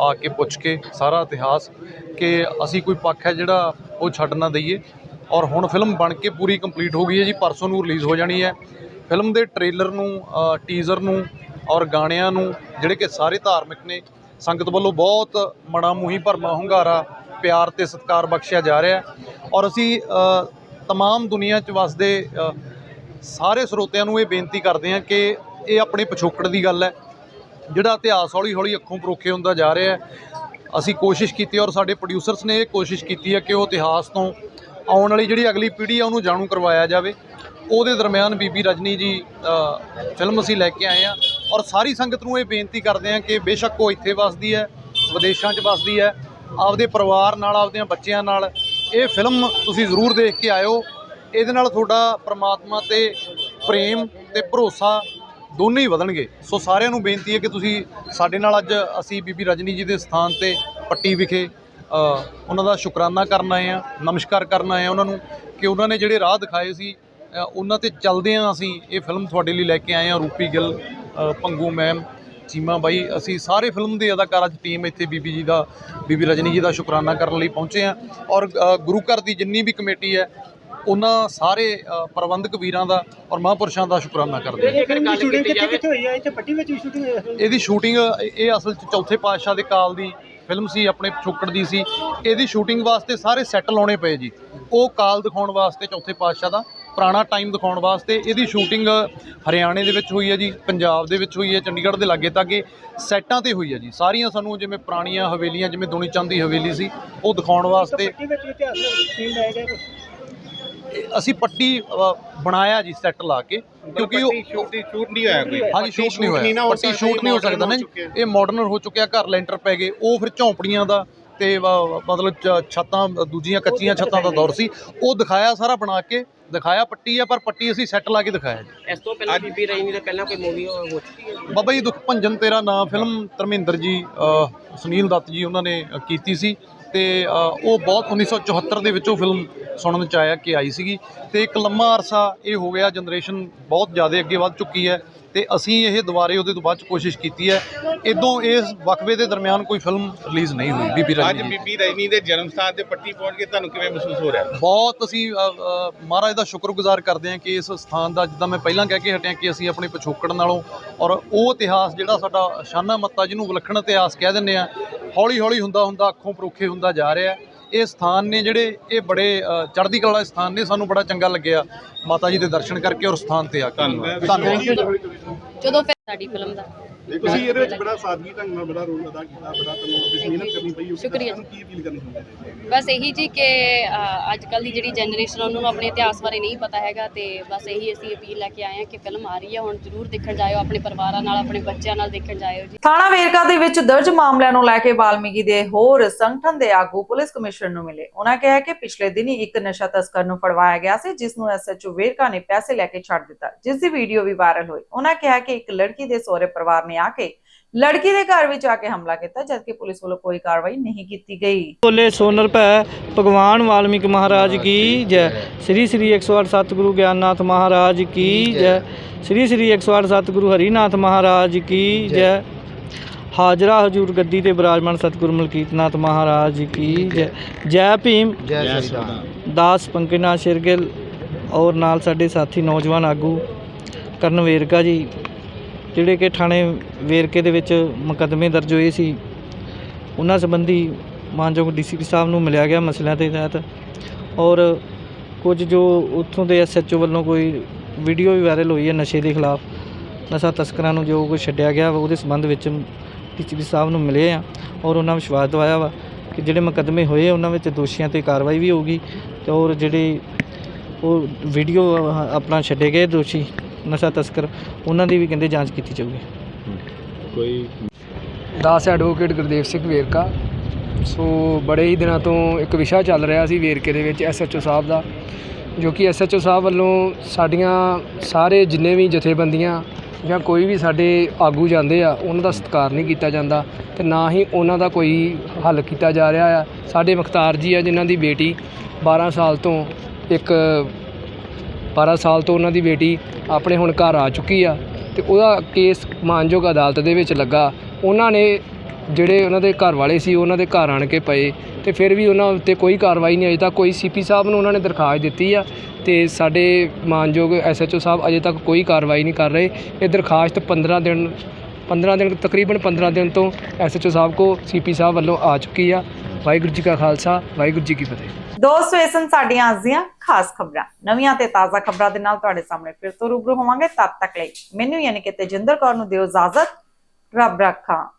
ਆ ਕੇ ਪੁੱਛ ਕੇ ਸਾਰਾ ਇਤਿਹਾਸ ਕਿ ਅਸੀਂ ਕੋਈ ਪੱਖ ਹੈ ਜਿਹੜਾ ਉਹ ਛੱਡ ਨਾ ਦਈਏ। ਔਰ ਹੁਣ ਫਿਲਮ ਬਣ ਕੇ ਪੂਰੀ ਕੰਪਲੀਟ ਹੋ ਗਈ ਹੈ ਜੀ, ਪਰਸੋਂ ਨੂੰ ਰਿਲੀਜ਼ ਹੋ ਜਾਣੀ ਹੈ। ਫਿਲਮ ਦੇ ਟ੍ਰੇਲਰ ਨੂੰ ਟੀਜ਼ਰ ਨੂੰ ਔਰ ਗਾਣਿਆਂ ਨੂੰ, ਜਿਹੜੇ ਕਿ ਸਾਰੇ ਧਾਰਮਿਕ ਨੇ, ਸੰਗਤ ਵੱਲੋਂ ਬਹੁਤ ਮਣਾ ਮੂੰਹੀ ਭਰਮਾ ਹੁੰਗਾਰਾ ਪਿਆਰ ਤੇ ਸਤਿਕਾਰ ਬਖਸ਼ਿਆ ਜਾ ਰਿਹਾ ਔਰ ਅਸੀਂ ਅ, ਤਮਾਮ ਦੁਨੀਆ 'ਚ ਵਸਦੇ ਸਾਰੇ ਸਰੋਤਿਆਂ ਨੂੰ ਇਹ ਬੇਨਤੀ ਕਰਦੇ ਹਾਂ ਕਿ ਇਹ ਆਪਣੇ ਪਿਛੋਕੜ ਦੀ ਗੱਲ ਹੈ। ਜਿਹੜਾ ਇਤਿਹਾਸ ਹੌਲੀ ਹੌਲੀ ਅੱਖੋਂ ਪਰੋਖੇ ਹੁੰਦਾ ਜਾ ਰਿਹਾ ਅਸੀਂ ਕੋਸ਼ਿਸ਼ ਕੀਤੀ ਔਰ ਸਾਡੇ ਪ੍ਰੋਡਿਊਸਰਸ ਨੇ ਇਹ ਕੋਸ਼ਿਸ਼ ਕੀਤੀ ਹੈ ਕਿ ਉਹ ਇਤਿਹਾਸ ਤੋਂ ਆਉਣ ਵਾਲੀ ਜਿਹੜੀ ਅਗਲੀ ਪੀੜ੍ਹੀ ਆ ਉਹਨੂੰ ਜਾਣੂ ਕਰਵਾਇਆ ਜਾਵੇ। ਉਹਦੇ ਦਰਮਿਆਨ ਬੀਬੀ ਰਜਨੀ ਜੀ ਫਿਲਮ ਅਸੀਂ ਲੈ ਕੇ ਆਏ ਆ ਔਰ ਸਾਰੀ ਸੰਗਤ ਨੂੰ ਇਹ ਬੇਨਤੀ ਕਰਦੇ ਆ ਕਿ ਬੇਸ਼ੱਕ ਉਹ ਇੱਥੇ ਵਸਦੀ ਹੈ ਵਿਦੇਸ਼ਾਂ 'ਚ ਵਸਦੀ ਹੈ। ਆਪਦੇ ਪਰਿਵਾਰ ਨਾਲ, ਆਪਦਿਆਂ ਬੱਚਿਆਂ ਨਾਲ ਇਹ ਫਿਲਮ ਤੁਸੀਂ ਜ਼ਰੂਰ ਦੇਖ ਕੇ ਆਇਓ। ਇਹਦੇ ਨਾਲ ਤੁਹਾਡਾ ਪ੍ਰਮਾਤਮਾ ਤੇ ਪ੍ਰੇਮ ਤੇ ਭਰੋਸਾ ਦੋਨੇ ਹੀ ਵਧਣਗੇ। ਸੋ ਸਾਰਿਆਂ ਨੂੰ ਬੇਨਤੀ ਹੈ ਕਿ ਤੁਸੀਂ ਸਾਡੇ ਨਾਲ ਅੱਜ ਅਸੀਂ ਬੀਬੀ ਰਜਨੀ ਜੀ ਦੇ ਸਥਾਨ ਤੇ ਪੱਟੀ ਵਿਖੇ ਉਹਨਾਂ ਦਾ ਸ਼ੁਕਰਾਨਾ ਕਰਨ ਆਏ ਆ ਨਮਸਕਾਰ ਕਰਨ ਆਏ ਆ ਉਹਨਾਂ ਨੂੰ ਕਿ ਉਹਨਾਂ ਨੇ ਜਿਹੜੇ ਰਾਹ ਦਿਖਾਏ ਸੀ ਉਹਨਾਂ ਤੇ ਚੱਲਦੇ ਆ ਅਸੀਂ। ਇਹ ਫਿਲਮ ਤੁਹਾਡੇ ਲਈ ਲੈ ਕੇ ਆਏ ਆ ਰੂਪੀ ਗਿੱਲ ਪੰਗੂ ਮੈਮ ਚੀਮਾ ਬਾਈ ਅਸੀਂ ਸਾਰੇ ਫਿਲਮ ਦੇ ਅਦਾਕਾਰਾਂ ਦੀ ਟੀਮ ਇੱਥੇ ਬੀਬੀ ਜੀ ਦਾ ਬੀਬੀ ਰਜਨੀ ਜੀ ਦਾ ਸ਼ੁਕਰਾਨਾ ਕਰਨ ਲਈ ਪਹੁੰਚੇ ਆ ਔਰ ਗੁਰੂ ਘਰ ਦੀ ਜਿੰਨੀ ਵੀ ਕਮੇਟੀ ਹੈ ਉਹਨਾਂ ਸਾਰੇ ਪ੍ਰਬੰਧਕ ਵੀਰਾਂ ਦਾ ਔਰ ਮਹਾਂਪੁਰਸ਼ਾਂ ਦਾ ਸ਼ੁਕਰਾਨਾ ਕਰਦੇ ਹਾਂ। ਸ਼ੂਟਿੰਗ ਕਿੱਥੇ ਕਿੱਥੇ ਹੋਈ ਹੈ ਇੱਥੇ ਪੱਟੀ ਵਿੱਚ ਸ਼ੂਟਿੰਗ ਇਹਦੀ ਸ਼ੂਟਿੰਗ ਇਹ ਅਸਲ 'ਚ ਚੌਥੇ ਪਾਤਸ਼ਾਹ ਦੇ ਕਾਲ ਦੀ ਫਿਲਮ ਸੀ ਆਪਣੇ ਪਿਛੋਕੜ ਦੀ ਸੀ। ਇਹਦੀ ਸ਼ੂਟਿੰਗ ਵਾਸਤੇ ਸਾਰੇ ਸੈੱਟ ਲਾਉਣੇ ਪਏ ਜੀ। ਉਹ ਕਾਲ ਦਿਖਾਉਣ ਵਾਸਤੇ ਚੌਥੇ ਪਾਤਸ਼ਾਹ ਦਾ। ਪੁਰਾਣਾ ਟਾਈਮ ਦਿਖਾਉਣ ਵਾਸਤੇ ਇਹਦੀ ਸ਼ੂਟਿੰਗ ਹਰਿਆਣੇ ਦੇ ਵਿੱਚ ਹੋਈ ਹੈ ਜੀ ਪੰਜਾਬ ਦੇ ਵਿੱਚ ਹੋਈ ਹੈ ਚੰਡੀਗੜ੍ਹ ਦੇ ਲਾਗੇ ਤਾਗੇ ਸੈੱਟਾਂ ਤੇ ਹੋਈ ਹੈ ਜੀ। ਸਾਰੀਆਂ ਸਾਨੂੰ ਜਿਵੇਂ ਪੁਰਾਣੀਆਂ ਹਵੇਲੀਆਂ ਜਿਵੇਂ ਦੁਨੀ ਚੰਦ ਦੀ ਹਵੇਲੀ ਸੀ ਉਹ ਦਿਖਾਉਣ ਵਾਸਤੇ? ਅਸੀਂ ਪੱਟੀ ਬਣਾਇਆ ਜੀ ਸੈੱਟ ਲਾ ਕੇ ਕਿਉਂਕਿ ਉਹ ਸ਼ੂਟ ਨਹੀਂ ਹੋਇਆ ਕੋਈ? ਹਾਂਜੀ ਸ਼ੂਟ ਨਹੀਂ ਹੋਇਆ। ਪੱਟੀ ਸ਼ੂਟ ਨਹੀਂ ਹੋ ਸਕਦਾ ਨਾ। ਇਹ ਮਾਡਰਨ ਹੋ ਚੁੱਕਿਆ ਘਰ ਲੈਂਟਰ ਪੈ ਗਏ ਉਹ ਫਿਰ ਝੌਂਪੜੀਆਂ ਦਾ ਤੇ ਮਤਲਬ ਛੱਤਾਂ ਦੂਜੀਆਂ ਕੱਚੀਆਂ ਛੱਤਾਂ ਦਾ ਦੌਰ ਸੀ। ਉਹ ਦਿਖਾਇਆ ਸਾਰਾ ਬਣਾ ਕੇ ਦਿਖਾਇਆ ਪੱਟੀ ਆ ਪਰ ਪੱਟੀ ਅਸੀਂ ਸੈੱਟ ਲਾ ਕੇ ਦਿਖਾਇਆ ਜੀ। ਇਸ ਤੋਂ ਪਹਿਲਾਂ ਬੀਬੀ ਰਜਨੀ ਦੇ ਪਹਿਲਾਂ ਕੋਈ ਮੂਵੀ ਹੋ ਚੁੱਕੀ ਹੈ? ਬਾਬਾ ਜੀ ਦੁੱਖ ਭੰਜਨ ਤੇਰਾ ਨਾਂ ਫਿਲਮ ਧਰਮਿੰਦਰ ਜੀ ਸੁਨੀਲ ਦੱਤ ਜੀ ਉਹਨਾਂ ਨੇ ਕੀਤੀ ਸੀ। ਤੇ ਉਹ ਬਹੁਤ 1974 ਦੇ ਵਿੱਚ ਉਹ ਫਿਲਮ ਸੁਣਨ ਚ ਆਇਆ ਕਿ ਆਈ ਸੀਗੀ। ਤੇ ਇੱਕ ਲੰਮਾ ਅਰਸਾ ਇਹ ਹੋ ਗਿਆ ਜਨਰੇਸ਼ਨ ਬਹੁਤ ਜ਼ਿਆਦਾ ਅੱਗੇ ਵੱਧ ਚੁੱਕੀ ਹੈ। ਤੇ ਅਸੀਂ ਇਹ ਦੁਬਾਰੇ ਉਹਦੇ ਤੋਂ ਬਾਅਦ ਚ ਕੋਸ਼ਿਸ਼ ਕੀਤੀ ਹੈ। ਇਦੋਂ ਇਸ ਵਕਫੇ ਦੇ ਦਰਮਿਆਨ ਕੋਈ ਫਿਲਮ ਰਿਲੀਜ਼ ਨਹੀਂ ਹੋਈ ਬੀਬੀ ਅੱਜ ਬੀਬੀ ਰਜਨੀ ਦੇ ਜਨਮ ਸਥਾਨ ਤੇ ਪੱਟੀ ਪਹੁੰਚ ਕੇ ਤੁਹਾਨੂੰ ਕਿਵੇਂ ਮਹਿਸੂਸ ਹੋ ਰਿਹਾ? ਬਹੁਤ ਅਸੀਂ ਅ, ਅ, ਮਹਾਰਾਜ ਦਾ ਸ਼ੁਕਰਗੁਜ਼ਾਰ ਕਰਦੇ ਹਾਂ ਕਿ ਇਸ ਸਥਾਨ ਦਾ ਜਿੱਦਾਂ ਮੈਂ ਪਹਿਲਾਂ ਕਹਿ ਕੇ ਹਟਿਆ ਕਿ ਅਸੀਂ ਆਪਣੇ ਪਿਛੋਕੜ ਨਾਲੋਂ ਔਰ ਉਹ ਇਤਿਹਾਸ ਜਿਹੜਾ ਸਾਡਾ ਸ਼ਾਨਾ ਮੱਤਾ ਜਿਹਨੂੰ ਵਿਲੱਖਣ ਇਤਿਹਾਸ ਕਹਿ ਦਿੰਦੇ ਆ ਹੌਲੀ ਹੌਲੀ ਹੁੰਦਾ ਹੁੰਦਾ ਅੱਖੋਂ ਪਰੋਖੇ ਹੁੰਦਾ ਜਾ ਰਿਹਾ ਇਹ ਸਥਾਨ ਨੇ ਜਿਹੜੇ ਇਹ ਬੜੇ ਚੜ੍ਹਦੀ ਕਲਾ ਵਾਲੇ ਸਥਾਨ ਨੇ ਸਾਨੂੰ ਬੜਾ ਚੰਗਾ ਲੱਗਿਆ। ਮਾਤਾ ਜੀ ਦੇ ਦਰਸ਼ਨ ਕਰਕੇ ਔਰ ਸਥਾਨ ਤੇ ਆ ਕੇ। ਧੰਨਵਾਦ। ਜਦੋਂ ਸਾਡੀ ਫਿਲਮ ਦਾ। ਤੁਸੀਂ ਇਹਦੇ ਵਿੱਚ ਬੜਾ ਸਾਦਗੀ ਢੰਗ ਨਾਲ ਬੜਾ ਰੋਲ ਅਦਾ ਕੀਤਾ ਬੜਾ ਤੁਹਾਨੂੰ ਆਪਣੀ ਮਿਹਨਤ ਕਰਨੀ ਪਈ ਉਸ ਸ਼ੁਕਰੀਆ। ਕੀ ਅਪੀਲ ਕਰਨੀ ਚਾਹੁੰਦੇ ਬਸ ਇਹੀ ਜੀ ਕਿ ਅੱਜ ਕੱਲ ਦੀ ਜਿਹੜੀ ਜਨਰੇਸ਼ਨ ਉਹਨੂੰ ਨੂੰ ਆਪਣੇ ਇਤਿਹਾਸ ਬਾਰੇ ਨਹੀਂ ਪਤਾ ਹੈਗਾ ਤੇ ਬਸ ਇਹੀ ਅਸੀਂ ਅਪੀਲ ਲੈ ਕੇ ਆਏ ਹਾਂ ਕਿ ਫਿਲਮ ਆ ਰਹੀ ਹੈ ਹੁਣ ਜ਼ਰੂਰ ਦੇਖਣ ਜਾਇਓ ਆਪਣੇ ਪਰਿਵਾਰਾਂ ਨਾਲ ਆਪਣੇ ਬੱਚਿਆਂ ਨਾਲ ਦੇਖਣ ਜਾਇਓ ਜੀ। ਥਾਣਾ ਵੇਰਕਾ ਦੇ ਵਿੱਚ ਦਰਜ ਮਾਮਲਿਆਂ ਨੂੰ ਲੈ ਕੇ ਵਾਲਮੀਕੀ ਦੇ ਹੋਰ ਸੰਗਠਨ ਦੇ ਆਗੂ ਪੁਲਿਸ ਕਮਿਸ਼ਨਰ ਨੂੰ ਮਿਲੇ। ਉਹਨਾਂ ਕਿਹਾ ਕਿ ਪਿਛਲੇ ਦਿਨੀ ਇੱਕ ਨਸ਼ਾ ਤਸਕਰ ਨੂੰ ਫੜਵਾਇਆ ਗਿਆ ਸੀ ਜਿਸ ਨੂੰ ਐਸਐਚਓ ਵੇਰਕਾ ਨੇ ਪੈਸੇ ਲੈ ਕੇ ਛੱਡ ਦਿੱਤਾ ਜਿਸ ਦੀ ਵੀਡੀਓ ਵੀ ਵਾਇਰਲ ਹੋਈ। ਉਹਨਾਂ ਕਿਹਾ ਕਿ ਇੱਕ ਲੜਕੀ ਦੇ ਸਹੁਰੇ ਪਰਿਵਾਰ ਨੇ ਆ ਕੇ ਲੜਕੀ ਦੇ ਘਰ ਵਿੱਚ ਆ ਕੇ ਹਮਲਾ ਕੀਤਾ ਜਦਕਿ ਪੁਲਿਸ ਵੱਲੋਂ ਕੋਈ ਕਾਰਵਾਈ ਨਹੀਂ ਕੀਤੀ ਗਈ। ਬੋਲੇ ਸੋਨਰ ਭੈ ਭਗਵਾਨ ਵਾਲਮੀਕ ਮਹਾਰਾਜ ਕੀ ਜੈ। ਸ੍ਰੀ ਸ੍ਰੀ 108 ਸਤਿਗੁਰੂ ਗਿਆਨਨਾਥ ਮਹਾਰਾਜ ਕੀ ਜੈ। ਸ੍ਰੀ ਸ੍ਰੀ 108 ਸਤਿਗੁਰੂ ਹਰੀਨਾਥ ਮਹਾਰਾਜ ਕੀ ਜੈ। ਹਾਜ਼ਰਾ ਹਜੂਰ ਗੱਦੀ ਤੇ ਬਿਰਾਜਮਾਨ ਸਤਿਗੁਰੂ ਮਲਕੀਤਨਾਥ ਮਹਾਰਾਜ ਕੀ ਜੈ। ਜੈ ਭੀਮ। ਜੈ ਸ਼੍ਰੀ ਰਾਮ। ਦਾਸ ਪੰਕਜਨਾਥ ਸ਼ਿਰਗਿਲ ਔਰ ਨਾਲ ਸਾਡੇ ਸਾਥੀ ਨੌਜਵਾਨ ਆਗੂ ਕਰਨ ਵੇਰਕਾ ਜੀ। ਜਿਹੜੇ ਕਿ ਥਾਣੇ ਵੇਰਕੇ ਦੇ ਵਿੱਚ ਮੁਕੱਦਮੇ ਦਰਜ ਹੋਏ ਸੀ, ਉਹਨਾਂ ਸੰਬੰਧੀ ਮਾਨਯੋਗ ਡੀਸੀਪੀ ਸਾਹਿਬ ਨੂੰ ਮਿਲਿਆ ਗਿਆ ਮਸਲਿਆਂ ਦੇ ਤਹਿਤ ਔਰ ਕੁਝ ਜੋ ਉੱਥੋਂ ਦੇ ਐਸਐਚਓ ਵੱਲੋਂ ਕੋਈ ਵੀਡੀਓ ਵੀ ਵਾਇਰਲ ਹੋਈ ਹੈ ਨਸ਼ੇ ਦੇ ਖਿਲਾਫ, ਨਸ਼ਾ ਤਸਕਰਾਂ ਨੂੰ ਜੋ ਕੁਝ ਛੱਡਿਆ ਗਿਆ ਵਾ, ਉਹਦੇ ਸੰਬੰਧ ਵਿੱਚ ਡੀਸੀਪੀ ਸਾਹਿਬ ਨੂੰ ਮਿਲੇ ਆ ਔਰ ਉਹਨਾਂ ਵਿਸ਼ਵਾਸ ਦਿਵਾਇਆ ਵਾ ਕਿ ਜਿਹੜੇ ਮੁਕੱਦਮੇ ਹੋਏ ਉਹਨਾਂ ਵਿੱਚ ਦੋਸ਼ੀਆਂ ਤੇ ਕਾਰਵਾਈ ਵੀ ਹੋਊਗੀ ਤੇ ਔਰ ਜਿਹੜੇ ਉਹ ਵੀਡੀਓ ਆਪਣਾ ਛੱਡੇ ਗਏ ਦੋਸ਼ੀ ਨਸ਼ਾ ਤਸਕਰ ਉਹਨਾਂ ਦੀ ਵੀ ਕਹਿੰਦੇ ਜਾਂਚ ਕੀਤੀ ਜਾਊਗੀ। ਕੋਈ ਦਾਸ ਐਡਵੋਕੇਟ ਗੁਰਦੇਵ ਸਿੰਘ ਵੇਰਕਾ। ਸੋ ਬੜੇ ਹੀ ਦਿਨਾਂ ਤੋਂ ਇੱਕ ਵਿਸ਼ਾ ਚੱਲ ਰਿਹਾ ਸੀ ਵੇਰਕੇ ਦੇ ਵਿੱਚ ਐਸਐਚਓ ਸਾਹਿਬ ਦਾ ਜੋ ਕਿ ਐਸਐਚਓ ਸਾਹਿਬ ਵੱਲੋਂ ਸਾਡੀਆਂ ਸਾਰੇ ਜਿੰਨੇ ਵੀ ਜਥੇਬੰਦੀਆਂ ਜਾਂ ਕੋਈ ਵੀ ਸਾਡੇ ਆਗੂ ਜਾਂਦੇ ਆ ਉਹਨਾਂ ਦਾ ਸਤਿਕਾਰ ਨਹੀਂ ਕੀਤਾ ਜਾਂਦਾ ਤੇ ਨਾ ਹੀ ਉਹਨਾਂ ਦਾ ਕੋਈ ਹੱਲ ਕੀਤਾ ਜਾ ਰਿਹਾ ਆ। ਸਾਡੇ ਮੁਖਤਾਰ ਜੀ ਆ ਜਿਨ੍ਹਾਂ ਦੀ ਬੇਟੀ 12 ਸਾਲ ਤੋਂ ਇੱਕ 12 ਸਾਲ ਤੋਂ ਉਹਨਾਂ ਦੀ ਬੇਟੀ ਆਪਣੇ ਹੁਣ ਘਰ ਆ ਚੁੱਕੀ ਆ ਤੇ ਉਹਦਾ ਕੇਸ ਮਾਨਯੋਗ ਅਦਾਲਤ ਦੇ ਵਿੱਚ ਲੱਗਾ। ਉਹਨਾਂ ਨੇ ਜਿਹੜੇ ਉਹਨਾਂ ਦੇ ਘਰ ਵਾਲੇ ਸੀ, ਉਹਨਾਂ ਦੇ ਘਰ ਆਣ ਕੇ ਪਏ ਤੇ ਫਿਰ ਵੀ ਉਹਨਾਂ ਉੱਤੇ ਕੋਈ ਕਾਰਵਾਈ ਨਹੀਂ, ਅਜੇ ਤੱਕ ਕੋਈ ਸੀਪੀ ਸਾਹਿਬ ਨੂੰ ਉਹਨਾਂ ਨੇ ਦਰਖਾਸਤ ਦਿੱਤੀ ਆ ਤੇ ਸਾਡੇ ਮਾਨਯੋਗ ਐਸਐਚਓ ਸਾਹਿਬ ਅਜੇ ਤੱਕ ਕੋਈ ਕਾਰਵਾਈ ਨਹੀਂ ਕਰ ਰਹੇ। ਇਹ ਦਰਖਾਸਤ 15 ਦਿਨ 15 ਦਿਨ, ਤਕਰੀਬਨ 15 ਦਿਨ ਤੋਂ ਐਸਐਚਓ ਸਾਹਿਬ ਕੋ ਸੀਪੀ ਸਾਹਿਬ ਵੱਲੋਂ ਆ ਚੁੱਕੀ ਆ। ਵਾਹਿਗੁਰੂ ਜੀ ਕਾ ਖਾਲਸਾ, ਵਾਹਿਗੁਰੂ ਜੀ ਕੀ ਫਤਿਹ। ਦੋਸਤੋ ਇਹ ਸਨ ਸਾਡੀਆਂ ਅੱਜ ਦੀਆਂ ਖਾਸ ਖਬਰਾਂ। ਨਵੀਆਂ ਤੇ ਤਾਜ਼ਾ ਖਬਰਾਂ ਦੇ ਨਾਲ ਤੁਹਾਡੇ ਸਾਹਮਣੇ ਫਿਰ ਤੋਂ ਰੂਬਰੂ ਹੋਵਾਂਗੇ। ਤਦ ਤੱਕ ਲਈ ਮੈਨੂੰ ਯਾਨੀ ਕਿ ਤੇਜਿੰਦਰ ਕੌਰ ਨੂੰ ਦਿਓ ਇਜਾਜ਼ਤ। ਰੱਬ ਰੱਖਾ।